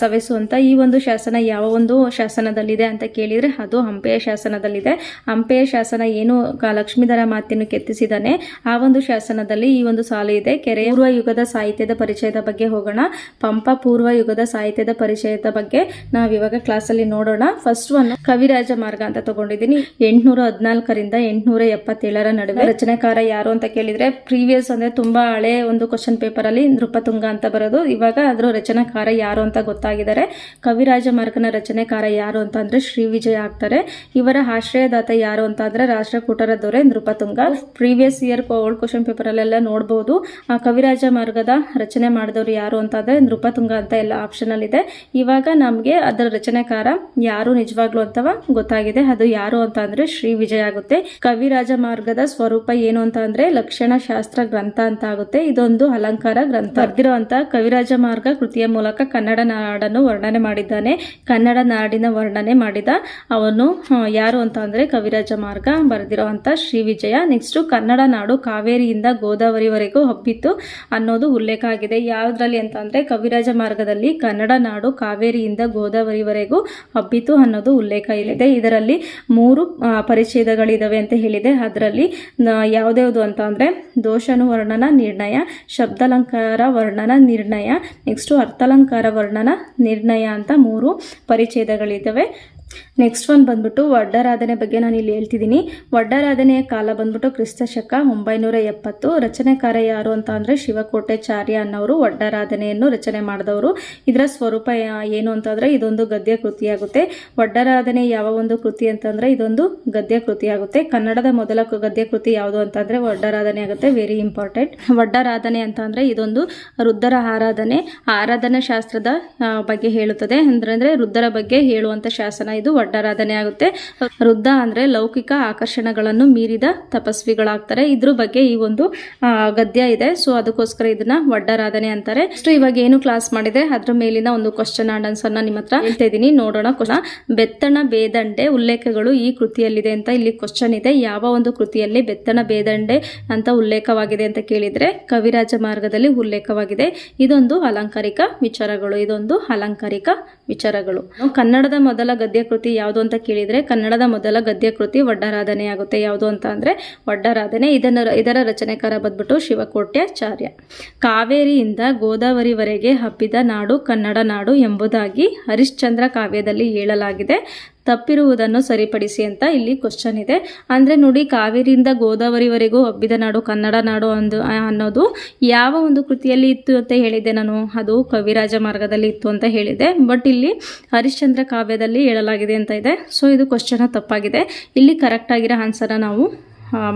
ಸವೆಸು ಅಂತ ಈ ಒಂದು ಶಾಸನ ಯಾವ ಒಂದು ಶಾಸನದಲ್ಲಿದೆ ಅಂತ ಕೇಳಿದ್ರೆ ಅದು ಹಂಪೆಯ ಶಾಸನದಲ್ಲಿದೆ. ಹಂಪೆಯ ಶಾಸನ ಏನು ಲಕ್ಷ್ಮೀಧರ ಮಾತಿನ ಕೆತ್ತಿಸಿದಾನೆ ಆ ಒಂದು ಶಾಸನದಲ್ಲಿ ಈ ಒಂದು ಸಾಲು ಇದೆ. ಕೆರೆ ಪೂರ್ವ ಯುಗದ ಸಾಹಿತ್ಯದ ಪರಿಚಯದ ಬಗ್ಗೆ ಹೋಗೋಣ. ಪಂಪ ಪೂರ್ವ ಯುಗದ ಸಾಹಿತ್ಯದ ಪರಿಚಯದ ಬಗ್ಗೆ ನಾವಿವಾಗ ಕ್ಲಾಸಲ್ಲಿ ನೋಡೋಣ. ಫಸ್ಟ್ ಒನ್ ಕವಿರಾಜ ಮಾರ್ಗ ಅಂತ ತಗೊಂಡಿದ್ದೀನಿ. ಎಂಟುನೂರ ಹದಿನಾಲ್ಕರಿಂದ ಎಂಟುನೂರ ಎಪ್ಪತ್ತೇಳರ ನಡುವೆ ರಚನೆಕಾರ ಯಾರು ಅಂತ ಕೇಳಿದ್ರೆ ಪ್ರೀವಿಯಸ್ ಅಂದ್ರೆ ತುಂಬಾ ಹಳೆ ಒಂದು ಕ್ವಶನ್ ಪೇಪರ್ ಅಲ್ಲಿ ನೃಪತುಂಗ ಅಂತ ಬರೋದು. ಇವಾಗ ಅದರ ರಚನಾಕಾರ ಯಾರು ಅಂತ ಗೊತ್ತಾಗಿದ್ದಾರೆ. ಕವಿರಾಜ ಮಾರ್ಗನ ರಚನೆಕಾರ ಯಾರು ಅಂತ ಅಂದ್ರೆ ಶ್ರೀ ವಿಜಯ ಆಗ್ತಾರೆ. ಇವರ ಆಶ್ರಯದಾತ ಯಾರು ಅಂತ ಅಂದ್ರೆ ರಾಷ್ಟ್ರಕೂಟರ ದೊರೆ Nripatunga. Previous year old question paper ಅಲ್ಲೆಲ್ಲ ನೋಡಬಹುದು ಆ ಕವಿರಾಜ ಮಾರ್ಗದ ರಚನೆ ಮಾಡಿದವರು ಯಾರು ಅಂತ ಅಂದ್ರೆ ನೃಪತುಂಗ ಅಂತ ಎಲ್ಲ ಆಪ್ಷನ್ ಅಲ್ಲಿ ಇದೆ. ಇವಾಗ ನಮಗೆ ಅದರ ರಚನೆಕಾರ ಯಾರು ನಿಜವಾಗ್ಲು ಅಂತವ ಗೊತ್ತಾಗಿದೆ. ಅದು ಯಾರು ಅಂತ ಅಂದ್ರೆ ಶ್ರೀ ವಿಜಯ ಆಗುತ್ತೆ. ಕವಿರಾಜ ಮಾರ್ಗದ ಸ್ವರೂಪ ಏನು ಅಂತ ಅಂದ್ರೆ ಲಕ್ಷಣ ಶಾಸ್ತ್ರ ಗ್ರಂಥ ಅಂತ ಆಗುತ್ತೆ. ಇದೊಂದು ಅಲಂಕಾರ ಗ್ರಂಥ. ಬರ್ದಿರುವಂತಹ ಕವಿರಾಜ ಮಾರ್ಗ ಕೃತಿಯ ಮೂಲಕ ಕನ್ನಡ ನಾಡನ್ನು ವರ್ಣನೆ ಮಾಡಿದ್ದಾನೆ. ಕನ್ನಡ ನಾಡಿನ ವರ್ಣನೆ ಮಾಡಿದ ಅವನು ಯಾರು ಅಂತ ಅಂದ್ರೆ ಕವಿರಾಜ ಮಾರ್ಗ. ಬರೆದಿರುವಂತ ಶ್ರೀ ವಿಜಯ. ನೆಕ್ಸ್ಟ್ ಕನ್ನಡ ನಾಡು ಕಾವೇರಿಯಿಂದ ಗೋದಾವರಿವರೆಗೂ ಹಬ್ಬಿತ್ತು ಅನ್ನೋದು ಉಲ್ಲೇಖ ಆಗಿದೆ. ಯಾವ್ದ್ರಲ್ಲಿ ಅಂತ ಅಂದ್ರೆ ಕವಿರಾಜ ಮಾರ್ಗದಲ್ಲಿ ಕನ್ನಡ ನಾಡು ಕಾವೇರಿಯಿಂದ ಗೋದಾವರಿವರೆಗೂ ಹಬ್ಬಿತು ಅನ್ನೋದು ಉಲ್ಲೇಖ ಇದೆ ಇದರಲ್ಲಿ ಮೂರು ಪರಿಚ್ಛೇದಗಳಿದಾವೆ ಅಂತ ಹೇಳಿದೆ. ಅದರಲ್ಲಿ ಯಾವ್ದ್ಯಾವುದು ಅಂತ ಅಂದ್ರೆ ದೋಷಾನುವರ್ಣನ ನಿರ್ಣಯ ಶಬ್ದಾಲಂಕಾರ ವರ್ಣನ ನಿರ್ಣಯ. ನೆಕ್ಸ್ಟ್ ಅರ್ಥಾಲಂಕಾರ ವರ್ಣನ ನಿರ್ಣಯ ಅಂತ ಮೂರು ಪರಿಚ್ಛೇದಗಳಿದ್ದಾವೆ. ನೆಕ್ಸ್ಟ್ ಒನ್ ಬಂದ್ಬಿಟ್ಟು ವಡ್ಡರಾಧನೆ ಬಗ್ಗೆ ನಾನು ಇಲ್ಲಿ ಹೇಳ್ತಿದ್ದೀನಿ. ವಡ್ಡರಾಧನೆಯ ಕಾಲ ಬಂದ್ಬಿಟ್ಟು ಕ್ರಿಸ್ತ ಶಕ ಒಂಬೈನೂರ ಎಪ್ಪತ್ತು. ರಚನೆಕಾರ ಯಾರು ಅಂತ ಅಂದರೆ ಶಿವಕೋಟೆಚಾರ್ಯ ಅನ್ನೋರು ವಡ್ಡರಾಧನೆಯನ್ನು ರಚನೆ ಮಾಡಿದವರು. ಇದರ ಸ್ವರೂಪ ಏನು ಅಂತಂದರೆ ಇದೊಂದು ಗದ್ಯ ಕೃತಿಯಾಗುತ್ತೆ ವಡ್ಡರಾಧನೆ ಯಾವ ಒಂದು ಕೃತಿ ಅಂತಂದರೆ ಇದೊಂದು ಗದ್ಯ ಕೃತಿಯಾಗುತ್ತೆ ಕನ್ನಡದ ಮೊದಲ ಗದ್ಯ ಕೃತಿ ಯಾವುದು ಅಂತಂದರೆ ವಡ್ಡರಾಧನೆ ಆಗುತ್ತೆ. ವೆರಿ ಇಂಪಾರ್ಟೆಂಟ್ ವಡ್ಡರಾಧನೆ ಅಂತ ಅಂದರೆ ಇದೊಂದು ವೃದ್ಧರ ಆರಾಧನೆ. ಆರಾಧನಾ ಶಾಸ್ತ್ರದ ಬಗ್ಗೆ ಹೇಳುತ್ತದೆ. ಅಂದ್ರೆ ಅಂದ್ರೆ ವೃದ್ಧರ ಬಗ್ಗೆ ಹೇಳುವಂಥ ಶಾಸನ ಇದು ವಡ್ಡಾರಾಧನೆ ಆಗುತ್ತೆ. ವೃದ್ಧ ಅಂದ್ರೆ ಲೌಕಿಕ ಆಕರ್ಷಣೆಗಳನ್ನು ಮೀರಿದ ತಪಸ್ವಿಗಳಾಗ್ತಾರೆ. ಇದ್ರ ಬಗ್ಗೆ ಈ ಒಂದು ಗದ್ಯ ಇದೆ. ಸೊ ಅದಕ್ಕೋಸ್ಕರ ಇದನ್ನ ವಡ್ಡಾರಾಧನೆ ಅಂತಾರೆ. ಸೊ ಇವಾಗ ಏನು ಕ್ಲಾಸ್ ಮಾಡಿದೆ? ಅದ್ರ ಮೇಲಿನ ಒಂದು ಕ್ವಶನ್ ಅಂಡ್ ಆನ್ಸರ್ನ ನಿಮ್ಮ ಹತ್ರ ಹೇಳ್ತಾ ಇದ್ದೀನಿ. ನೋಡೋಣ ಬೆತ್ತಣ ಬೇದಂಡೆ ಉಲ್ಲೇಖಗಳು ಈ ಕೃತಿಯಲ್ಲಿದೆ ಅಂತ ಇಲ್ಲಿ ಕ್ವಶನ್ ಇದೆ. ಯಾವ ಒಂದು ಕೃತಿಯಲ್ಲಿ ಬೆತ್ತಣ ಬೇದಂಡೆ ಅಂತ ಉಲ್ಲೇಖವಾಗಿದೆ ಅಂತ ಕೇಳಿದ್ರೆ ಕವಿರಾಜ ಮಾರ್ಗದಲ್ಲಿ ಉಲ್ಲೇಖವಾಗಿದೆ. ಇದೊಂದು ಅಲಂಕಾರಿಕ ವಿಚಾರಗಳು. ಇದೊಂದು ಅಲಂಕಾರಿಕ ವಿಚಾರಗಳು. ಕನ್ನಡದ ಮೊದಲ ಗದ್ಯ ಕೃತಿ ಯಾವುದು ಅಂತ ಕೇಳಿದರೆ, ಕನ್ನಡದ ಮೊದಲ ಗದ್ಯ ಕೃತಿ ವಡ್ಡರಾಧನೆ ಆಗುತ್ತೆ. ಯಾವುದು ಅಂತ ಅಂದರೆ, ವಡ್ಡರಾಧನೆ ಇದನ್ನು ಇದರ ರಚನೆಕಾರ ಬಂದ್ಬಿಟ್ಟು ಶಿವಕೋಟ್ಯಾಚಾರ್ಯ. ಕಾವೇರಿಯಿಂದ ಗೋದಾವರಿವರೆಗೆ ಹಬ್ಬಿದ ನಾಡು ಕನ್ನಡ ನಾಡು ಎಂಬುದಾಗಿ ಹರಿಶ್ಚಂದ್ರ ಕಾವ್ಯದಲ್ಲಿ ಹೇಳಲಾಗಿದೆ. ತಪ್ಪಿರುವುದನ್ನು ಸರಿಪಡಿಸಿ ಅಂತ ಇಲ್ಲಿ ಕ್ವಶನ್ ಇದೆ. ಅಂದರೆ ನೋಡಿ, ಕಾವೇರಿಯಿಂದ ಗೋದಾವರಿವರೆಗೂ ಹಬ್ಬಿದ ನಾಡು ಕನ್ನಡ ನಾಡು ಅಂದು ಅನ್ನೋದು ಯಾವ ಒಂದು ಕೃತಿಯಲ್ಲಿ ಇತ್ತು ಅಂತ ಹೇಳಿದೆ ನಾನು. ಅದು ಕವಿರಾಜ ಮಾರ್ಗದಲ್ಲಿ ಇತ್ತು ಅಂತ ಹೇಳಿದೆ ಬಟ್ ಇಲ್ಲಿ ಹರಿಶ್ಚಂದ್ರ ಕಾವ್ಯದಲ್ಲಿ ಹೇಳಲಾಗಿದೆ ಅಂತ ಇದೆ. ಸೊ ಇದು ಕ್ವಶನ್ ತಪ್ಪಾಗಿದೆ. ಇಲ್ಲಿ ಕರೆಕ್ಟ್ ಆಗಿರೋ ಆನ್ಸರ್ನ ನಾವು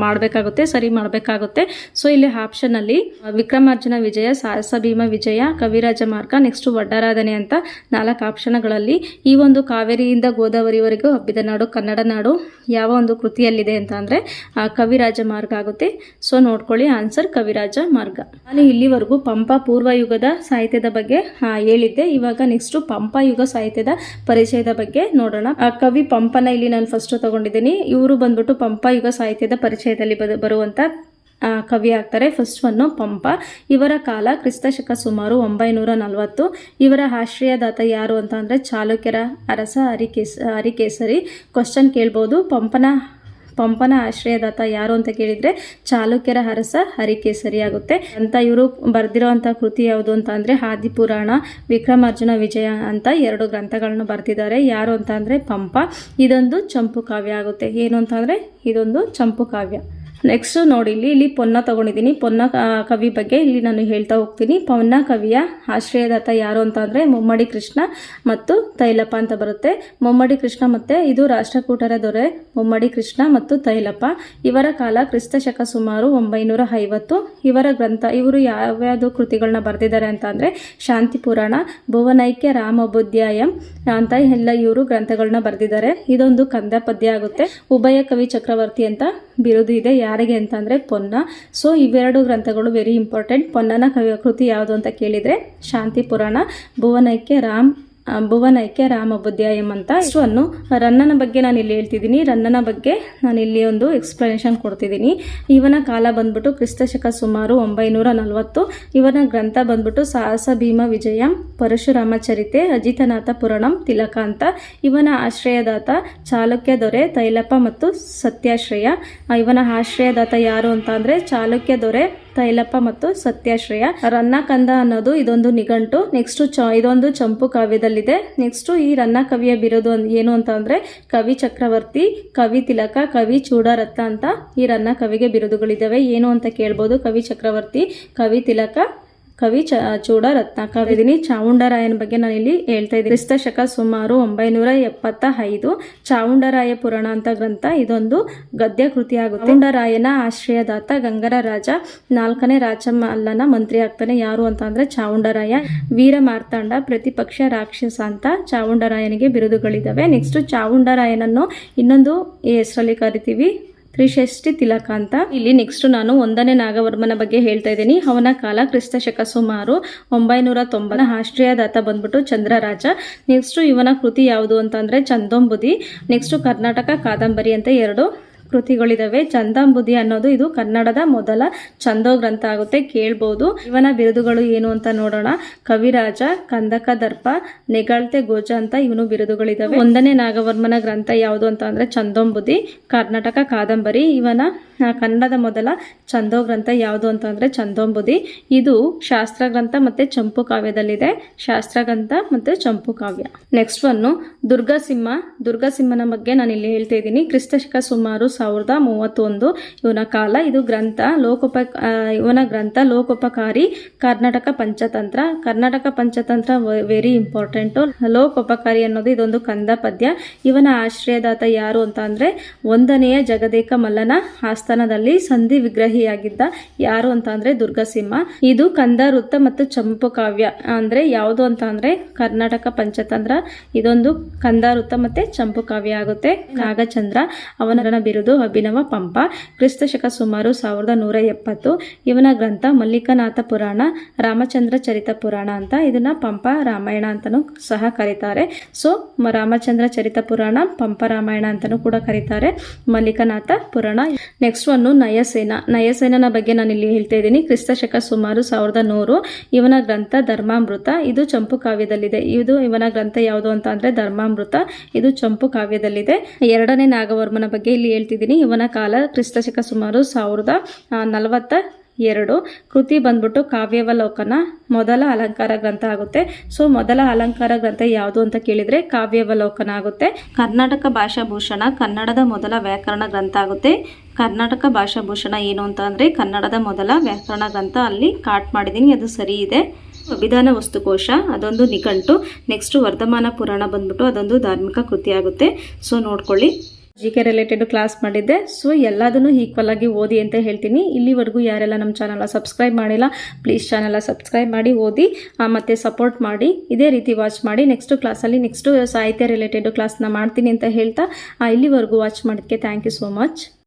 ಮಾಡಬೇಕಾಗುತ್ತೆ, ಸರಿ ಮಾಡಬೇಕಾಗುತ್ತೆ. ಸೊ ಇಲ್ಲಿ ಆಪ್ಷನಲ್ಲಿ ವಿಕ್ರಮಾರ್ಜುನ ವಿಜಯ ಸಾಹಸ ಭೀಮ ವಿಜಯ, ಕವಿರಾಜ ಮಾರ್ಗ ನೆಕ್ಸ್ಟ್ ವಡ್ಡರಾಧನೆ ಅಂತ ನಾಲ್ಕು ಆಪ್ಷನ್ಗಳಲ್ಲಿ ಈ ಒಂದು ಕಾವೇರಿಯಿಂದ ಗೋದಾವರಿವರೆಗೂ ಹಬ್ಬಿದ ನಾಡು ಕನ್ನಡ ನಾಡು ಯಾವ ಒಂದು ಕೃತಿಯಲ್ಲಿದೆ ಅಂತ ಅಂದರೆ ಕವಿರಾಜ ಮಾರ್ಗ ಆಗುತ್ತೆ. ಸೊ ನೋಡ್ಕೊಳ್ಳಿ ಆನ್ಸರ್ ಕವಿರಾಜ ಮಾರ್ಗ. ನಾನು ಇಲ್ಲಿವರೆಗೂ ಪಂಪ ಪೂರ್ವ ಯುಗದ ಸಾಹಿತ್ಯದ ಬಗ್ಗೆ ಹೇಳಿದ್ದೆ. ಇವಾಗ ನೆಕ್ಸ್ಟ್ ಪಂಪ ಯುಗ ಸಾಹಿತ್ಯದ ಪರಿಚಯದ ಬಗ್ಗೆ ನೋಡೋಣ. ಕವಿ ಪಂಪನ ಇಲ್ಲಿ ನಾನು ಫಸ್ಟ್ ತಗೊಂಡಿದ್ದೀನಿ. ಇವರು ಬಂದ್ಬಿಟ್ಟು ಪಂಪ ಯುಗ ಸಾಹಿತ್ಯದ ಪರಿಚಯದಲ್ಲಿ ಬದ- ಬರುವಂಥ ಕವಿ ಆಗ್ತಾರೆ. First one Pampa. ಇವರ ಕಾಲ ಕ್ರಿಸ್ತ ಶಕ ಸುಮಾರು ಒಂಬೈನೂರ ನಲವತ್ತು. ಇವರ ಆಶ್ರಯದಾತ ಯಾರು ಅಂತ ಅಂದರೆ ಚಾಲುಕ್ಯರ ಅರಸ ಹರಿಕೇಸ ಹರಿಕೇಸರಿ. ಕ್ವಶನ್ ಕೇಳ್ಬೋದು. ಪಂಪನ ಪಂಪನ ಆಶ್ರಯದಾತ ಯಾರು ಅಂತ ಕೇಳಿದ್ರೆ ಚಾಲುಕ್ಯರ ಅರಸ ಹರಿಕೇಸರಿ ಆಗುತ್ತೆ. ಅಂತ ಇವರು ಬರೆದಿರೋವಂಥ ಕೃತಿ ಯಾವುದು ಅಂತ ಅಂದರೆ ಆದಿಪುರಾಣ, ವಿಕ್ರಮಾರ್ಜುನ ವಿಜಯ ಅಂತ ಎರಡು ಗ್ರಂಥಗಳನ್ನು ಬರೆದಿದ್ದಾರೆ. ಯಾರು ಅಂತ ಪಂಪ. ಇದೊಂದು ಚಂಪು ಕಾವ್ಯ ಆಗುತ್ತೆ. ಏನು ಅಂತ ಅಂದರೆ ಇದೊಂದು ಚಂಪು ಕಾವ್ಯ. ನೆಕ್ಸ್ಟ್ ನೋಡಿ, ಇಲ್ಲಿ ಇಲ್ಲಿ ಪೊನ್ನ ತಗೊಂಡಿದ್ದೀನಿ. ಪೊನ್ನ ಕವಿ ಬಗ್ಗೆ ಇಲ್ಲಿ ನಾನು ಹೇಳ್ತಾ ಹೋಗ್ತೀನಿ. ಪೊನ್ನ ಕವಿಯ ಆಶ್ರಯದಾತ ಯಾರು ಅಂತ ಅಂದರೆ ಮುಮ್ಮಡಿ ಕೃಷ್ಣ ಮತ್ತು ತೈಲಪ್ಪ ಅಂತ ಬರುತ್ತೆ. ಮುಮ್ಮಡಿ ಕೃಷ್ಣ ಮತ್ತು ಇದು ರಾಷ್ಟ್ರಕೂಟರ ದೊರೆ. ಮುಮ್ಮಡಿ ಕೃಷ್ಣ ಮತ್ತು ತೈಲಪ್ಪ. ಇವರ ಕಾಲ ಕ್ರಿಸ್ತ ಶಕ ಸುಮಾರು ಒಂಬೈನೂರ ಐವತ್ತು. ಇವರ ಗ್ರಂಥ, ಇವರು ಯಾವ್ಯಾವುದು ಕೃತಿಗಳನ್ನ ಬರೆದಿದ್ದಾರೆ ಅಂತ ಅಂದರೆ ಶಾಂತಿ ಪುರಾಣ, ಭುವನೈಕ್ಯ ರಾಮಬುದ್ಯಾಯಂ ಅಂತ ಎಲ್ಲ ಇವರು ಗ್ರಂಥಗಳನ್ನ ಬರೆದಿದ್ದಾರೆ. ಇದೊಂದು ಕಂದ ಪದ್ಯ ಆಗುತ್ತೆ. ಉಭಯ ಕವಿ ಚಕ್ರವರ್ತಿ ಅಂತ ಬಿರುದು ಇದೆ. ಯಾರಿಗೆ ಅಂತಂದರೆ ಪೊನ್ನ. ಸೊ ಇವೆರಡು ಗ್ರಂಥಗಳು ವೆರಿ ಇಂಪಾರ್ಟೆಂಟ್ ಪೊನ್ನನ ಕೃತಿ ಯಾವುದು ಅಂತ ಕೇಳಿದರೆ, ಶಾಂತಿ ಪುರಾಣ ಭುವನಕ್ಕೆ ರಾಮ್ ಆ, ರಾಮ ರಾಮಬುದ್ಧಾಯಂ ಅಂತ ಇಷ್ಟವನ್ನು ರನ್ನನ ಬಗ್ಗೆ ನಾನು ಇಲ್ಲಿ ಹೇಳ್ತಿದ್ದೀನಿ. ರನ್ನನ ಬಗ್ಗೆ ನಾನು ಇಲ್ಲಿ ಒಂದು ಎಕ್ಸ್ಪ್ಲನೇಷನ್ ಕೊಡ್ತಿದ್ದೀನಿ. ಇವನ ಕಾಲ ಬಂದ್ಬಿಟ್ಟು ಕ್ರಿಸ್ತಶಕ ಸುಮಾರು ಒಂಬೈನೂರ ನಲವತ್ತು. ಇವನ ಗ್ರಂಥ ಬಂದ್ಬಿಟ್ಟು ಸಾಹಸ ಭೀಮ ವಿಜಯಂ ಪರಶುರಾಮ ಚರಿತೆ ಅಜಿತನಾಥ ಪುರಾಣಂ ತಿಲಕ ಅಂತ. ಇವನ ಆಶ್ರಯದಾತ ಚಾಲುಕ್ಯ ದೊರೆ ತೈಲಪ್ಪ ಮತ್ತು ಸತ್ಯಾಶ್ರಯ. ಇವನ ಆಶ್ರಯದಾತ ಯಾರು ಅಂತ ಅಂದರೆ ಚಾಲುಕ್ಯ ದೊರೆ ತೈಲಪ್ಪ ಮತ್ತು ಸತ್ಯಾಶ್ರಯ. ರನ್ನಕಂದ ಅನ್ನೋದು ಇದೊಂದು ನಿಘಂಟು. ನೆಕ್ಸ್ಟ್ ಇದೊಂದು ಚಂಪು ಕಾವ್ಯದಲ್ಲಿದೆ. ನೆಕ್ಸ್ಟ್ ಈ ರನ್ನ ಕವಿಯ ಬಿರುದು ಏನು ಅಂತ ಕವಿ ಚಕ್ರವರ್ತಿ, ಕವಿ ತಿಲಕ, ಕವಿ ಚೂಡರತ್ನ ಅಂತ ಈ ರನ್ನ ಕವಿಗೆ ಬಿರುದುಗಳಿದ್ದಾವೆ ಏನು ಅಂತ ಕೇಳ್ಬೋದು? ಕವಿ ಚಕ್ರವರ್ತಿ, ಕವಿ ತಿಲಕ ಕವಿ ಚ, ಚೂಡ ರತ್ನ ಕವಿದಿನಿ ಚಾವುಂಡರಾಯನ ಬಗ್ಗೆ ನಾನು ಇಲ್ಲಿ ಹೇಳ್ತಾ ಇದ್ದೀನಿ. ಕ್ರಿಸ್ತ ಶಕ ಸುಮಾರು ಒಂಬೈನೂರ ಎಪ್ಪತ್ತ ಐದು ಚಾವುಂಡರಾಯ ಪುರಾಣ ಅಂತ ಗ್ರಂಥ ಇದೊಂದು ಗದ್ಯ ಕೃತಿ ಆಗುತ್ತೆ. ಚಾವುಂಡರಾಯನ ಆಶ್ರಯದಾತ ಗಂಗರ ರಾಜ ನಾಲ್ಕನೇ ರಾಜಮಲ್ಲನ ಮಂತ್ರಿ ಆಗ್ತಾನೆ. ಯಾರು ಅಂತ ಅಂದ್ರೆ ಚಾವುಂಡರಾಯ ವೀರ ಮಾರ್ತಾಂಡ ಪ್ರತಿಪಕ್ಷ ರಾಕ್ಷಸ ಅಂತ ಚಾವುಂಡರಾಯನಿಗೆ ಬಿರುದುಗಳಿದ್ದಾವೆ. ನೆಕ್ಸ್ಟ್ ಚಾವುಂಡರಾಯನನ್ನು ಇನ್ನೊಂದು ಹೆಸರಲ್ಲಿ ಕರಿತೀವಿ. ತ್ರಿಷಷ್ಟಿ ತಿಲಕ ಅಂತ. ಇಲ್ಲಿ ನೆಕ್ಸ್ಟ್ ನಾನು ಒಂದನೇ ನಾಗವರ್ಮನ ಬಗ್ಗೆ ಹೇಳ್ತಾ ಇದ್ದೀನಿ. ಅವನ ಕಾಲ ಕ್ರಿಸ್ತ ಶಕ ಸುಮಾರು ಒಂಬೈನೂರ ತೊಂಬತ್ತ ಆಶ್ರಯದಾತ ಬಂದ್ಬಿಟ್ಟು ಚಂದ್ರರಾಜ. ನೆಕ್ಸ್ಟ್ ಇವನ ಕೃತಿ ಯಾವುದು ಅಂತ ಅಂದ್ರೆ ಚಂದೊಂಬುದಿ. ನೆಕ್ಸ್ಟ್ ಕರ್ನಾಟಕ ಕಾದಂಬರಿ ಅಂತ ಎರಡು. ಕೃತಿಗಳಿದಾವೆ ಚಂದಾಂಬುದಿ ಅನ್ನೋದು ಇದು ಕನ್ನಡದ ಮೊದಲ ಚಂದೋ ಗ್ರಂಥ ಆಗುತ್ತೆ. ಕೇಳ್ಬೋದು. ಇವನ ಬಿರುದುಗಳು ಏನು ಅಂತ ನೋಡೋಣ. ಕವಿರಾಜ ಕಂದಕ ದರ್ಪ ನೆಗಾಳ್ತೆ, ಗೋಜ ಅಂತ ಇವನು ಬಿರುದುಗಳಿದಾವೆ. ಒಂದನೇ ನಾಗವರ್ಮನ ಗ್ರಂಥ ಯಾವುದು ಅಂತ ಅಂದ್ರೆ ಚಂದೋಂಬುದಿ, ಕರ್ನಾಟಕ ಕಾದಂಬರಿ. ಇವನ ಕನ್ನಡದ ಮೊದಲ ಚಂದೋ ಗ್ರಂಥ ಯಾವುದು ಅಂತ ಅಂದ್ರೆ ಚಂದೋಂಬುದಿ. ಇದು ಶಾಸ್ತ್ರ ಗ್ರಂಥ ಮತ್ತೆ ಚಂಪು ಕಾವ್ಯದಲ್ಲಿದೆ. ಶಾಸ್ತ್ರ ಗ್ರಂಥ ಮತ್ತೆ ಚಂಪು ಕಾವ್ಯ. ನೆಕ್ಸ್ಟ್ ಒನ್ನು ದುರ್ಗಾಸಿಂಹ ದುರ್ಗಾಸಿಂಹನ ಬಗ್ಗೆ ನಾನು ಇಲ್ಲಿ ಹೇಳ್ತಾ ಇದ್ದೀನಿ. ಕ್ರಿಸ್ತಶಕ ಸುಮಾರು ಸಾವಿರದ ಮೂವತ್ತೊಂದು. ಇವನ ಕಾಲ ಇದು ಗ್ರಂಥ, ಲೋಕೋಪ ಇವನ ಗ್ರಂಥ ಲೋಕೋಪಕಾರಿ ಕರ್ನಾಟಕ ಪಂಚತಂತ್ರ. ಕರ್ನಾಟಕ ಪಂಚತಂತ್ರ ವೆರಿ ಇಂಪಾರ್ಟೆಂಟ್ ಲೋಕೋಪಕಾರಿ ಅನ್ನೋದು ಇದೊಂದು ಕಂದ ಪದ್ಯ. ಇವನ ಆಶ್ರಯದಾತ ಯಾರು ಅಂತ ಅಂದ್ರೆ ಒಂದನೆಯ ಜಗದೇಕ ಮಲ್ಲನ ಆಸ್ಥಾನದಲ್ಲಿ ಸಂಧಿ ವಿಗ್ರಹಿಯಾಗಿದ್ದ ಯಾರು ಅಂತ ಅಂದ್ರೆ ದುರ್ಗಸಿಂಹ. ಇದು ಕಂದ, ವೃತ್ತ ಮತ್ತು ಚಂಪು ಕಾವ್ಯ. ಅಂದ್ರೆ ಯಾವುದು ಅಂತ ಅಂದ್ರೆ ಕರ್ನಾಟಕ ಪಂಚತಂತ್ರ. ಇದೊಂದು ಕಂದ, ವೃತ್ತ ಮತ್ತೆ ಚಂಪು ಕಾವ್ಯ ಆಗುತ್ತೆ. ನಾಗಚಂದ್ರ ಅವನ ಬಿರುದು. ಅಭಿನವ ಪಂಪ ಕ್ರಿಸ್ತ ಶಕ ಸುಮಾರು ಸಾವಿರದ ನೂರ ಎಪ್ಪತ್ತು, ಇವನ ಗ್ರಂಥ ಮಲ್ಲಿಕನಾಥ ಪುರಾಣ, ರಾಮಚಂದ್ರ ಚರಿತ ಪುರಾಣ ಅಂತ ಇದನ್ನ ಪಂಪ ರಾಮಾಯಣ ಅಂತಾನೂ ಸಹ ಕರೀತಾರೆ. ಸೊ ರಾಮಚಂದ್ರ ಚರಿತ ಪುರಾಣ, ಪಂಪ ರಾಮಾಯಣ ಅಂತಾನೂ ಕೂಡ ಕರೀತಾರೆ. ಮಲ್ಲಿಕನಾಥ ಪುರಾಣ. ನೆಕ್ಸ್ಟ್ ಒಂದು ನಯಸೇನ. ನಯಸೇನನ ಬಗ್ಗೆ ನಾನು ಇಲ್ಲಿ ಹೇಳ್ತಾ ಇದ್ದೀನಿ. ಕ್ರಿಸ್ತ ಶಕ ಸುಮಾರು ಸಾವಿರದ ನೂರು, ಇವನ ಗ್ರಂಥ ಧರ್ಮಾಮೃತ. ಇದು ಚಂಪು ಕಾವ್ಯದಲ್ಲಿದೆ. ಇದು ಇವನ ಗ್ರಂಥ ಯಾವುದು ಅಂತ ಅಂದ್ರೆ ಧರ್ಮಾಮೃತ. ಇದು ಚಂಪು ಕಾವ್ಯದಲ್ಲಿದೆ. ಎರಡನೇ ನಾಗವರ್ಮನ ಬಗ್ಗೆ ಇಲ್ಲಿ ಹೇಳ್ತಿದ್ದೀನಿ. ಇವನ ಕಾಲ ಕ್ರಿಸ್ತಶಕ ಸುಮಾರು ಸಾವಿರದ ನಲವತ್ತ ಎರಡು. ಕೃತಿ ಬಂದ್ಬಿಟ್ಟು ಕಾವ್ಯವಲೋಕನ ಮೊದಲ ಅಲಂಕಾರ ಗ್ರಂಥ ಆಗುತ್ತೆ. ಸೊ, ಮೊದಲ ಅಲಂಕಾರ ಗ್ರಂಥ ಯಾವುದು ಅಂತ ಕೇಳಿದರೆ ಕಾವ್ಯವಲೋಕನ ಆಗುತ್ತೆ. ಕರ್ನಾಟಕ ಭಾಷಾಭೂಷಣ ಕನ್ನಡದ ಮೊದಲ ವ್ಯಾಕರಣ ಗ್ರಂಥ ಆಗುತ್ತೆ. ಕರ್ನಾಟಕ ಭಾಷಾಭೂಷಣ ಏನು ಅಂತ ಕನ್ನಡದ ಮೊದಲ ವ್ಯಾಕರಣ ಗ್ರಂಥ ಅಲ್ಲಿ ಕಾಟ್ ಮಾಡಿದ್ದೀನಿ. ಅದು ಸರಿ ಇದೆ. ಅಭಿಧಾನ ವಸ್ತುಕೋಶ, ಅದೊಂದು ನಿಘಂಟು. ನೆಕ್ಸ್ಟ್ ವರ್ಧಮಾನ ಪುರಾಣ ಬಂದ್ಬಿಟ್ಟು ಅದೊಂದು ಧಾರ್ಮಿಕ ಕೃತಿ ಆಗುತ್ತೆ. ಸೊ, ನೋಡ್ಕೊಳ್ಳಿ. ಜಿ ಕೆ ರಿಲೇಟೆಡ್ ಕ್ಲಾಸ್ ಮಾಡಿದ್ದೆ. ಸೊ ಎಲ್ಲದನ್ನು ಈಕ್ವಲ್ ಆಗಿ ಓದಿ ಅಂತ ಹೇಳ್ತೀನಿ. ಇಲ್ಲಿವರೆಗೂ ಯಾರೆಲ್ಲ ನಮ್ಮ ಚಾನಲ್ನ ಸಬ್ಸ್ಕ್ರೈಬ್ ಮಾಡಿಲ್ಲ ಪ್ಲೀಸ್ ಚಾನಲ್ನ ಸಬ್ಸ್ಕ್ರೈಬ್ ಮಾಡಿ, ಓದಿ ಮತ್ತು ಸಪೋರ್ಟ್ ಮಾಡಿ. ಇದೇ ರೀತಿ ವಾಚ್ ಮಾಡಿ. ನೆಕ್ಸ್ಟ್ ಕ್ಲಾಸಲ್ಲಿ ನೆಕ್ಸ್ಟ್ ಸಾಹಿತ್ಯ ರಿಲೇಟೆಡ್ ಕ್ಲಾಸ್ನ ಮಾಡ್ತೀನಿ ಅಂತ ಹೇಳ್ತಾ ಇಲ್ಲಿವರೆಗೂ ವಾಚ್ ಮಾಡೋದಕ್ಕೆ ಥ್ಯಾಂಕ್ ಯು ಸೋ ಮಚ್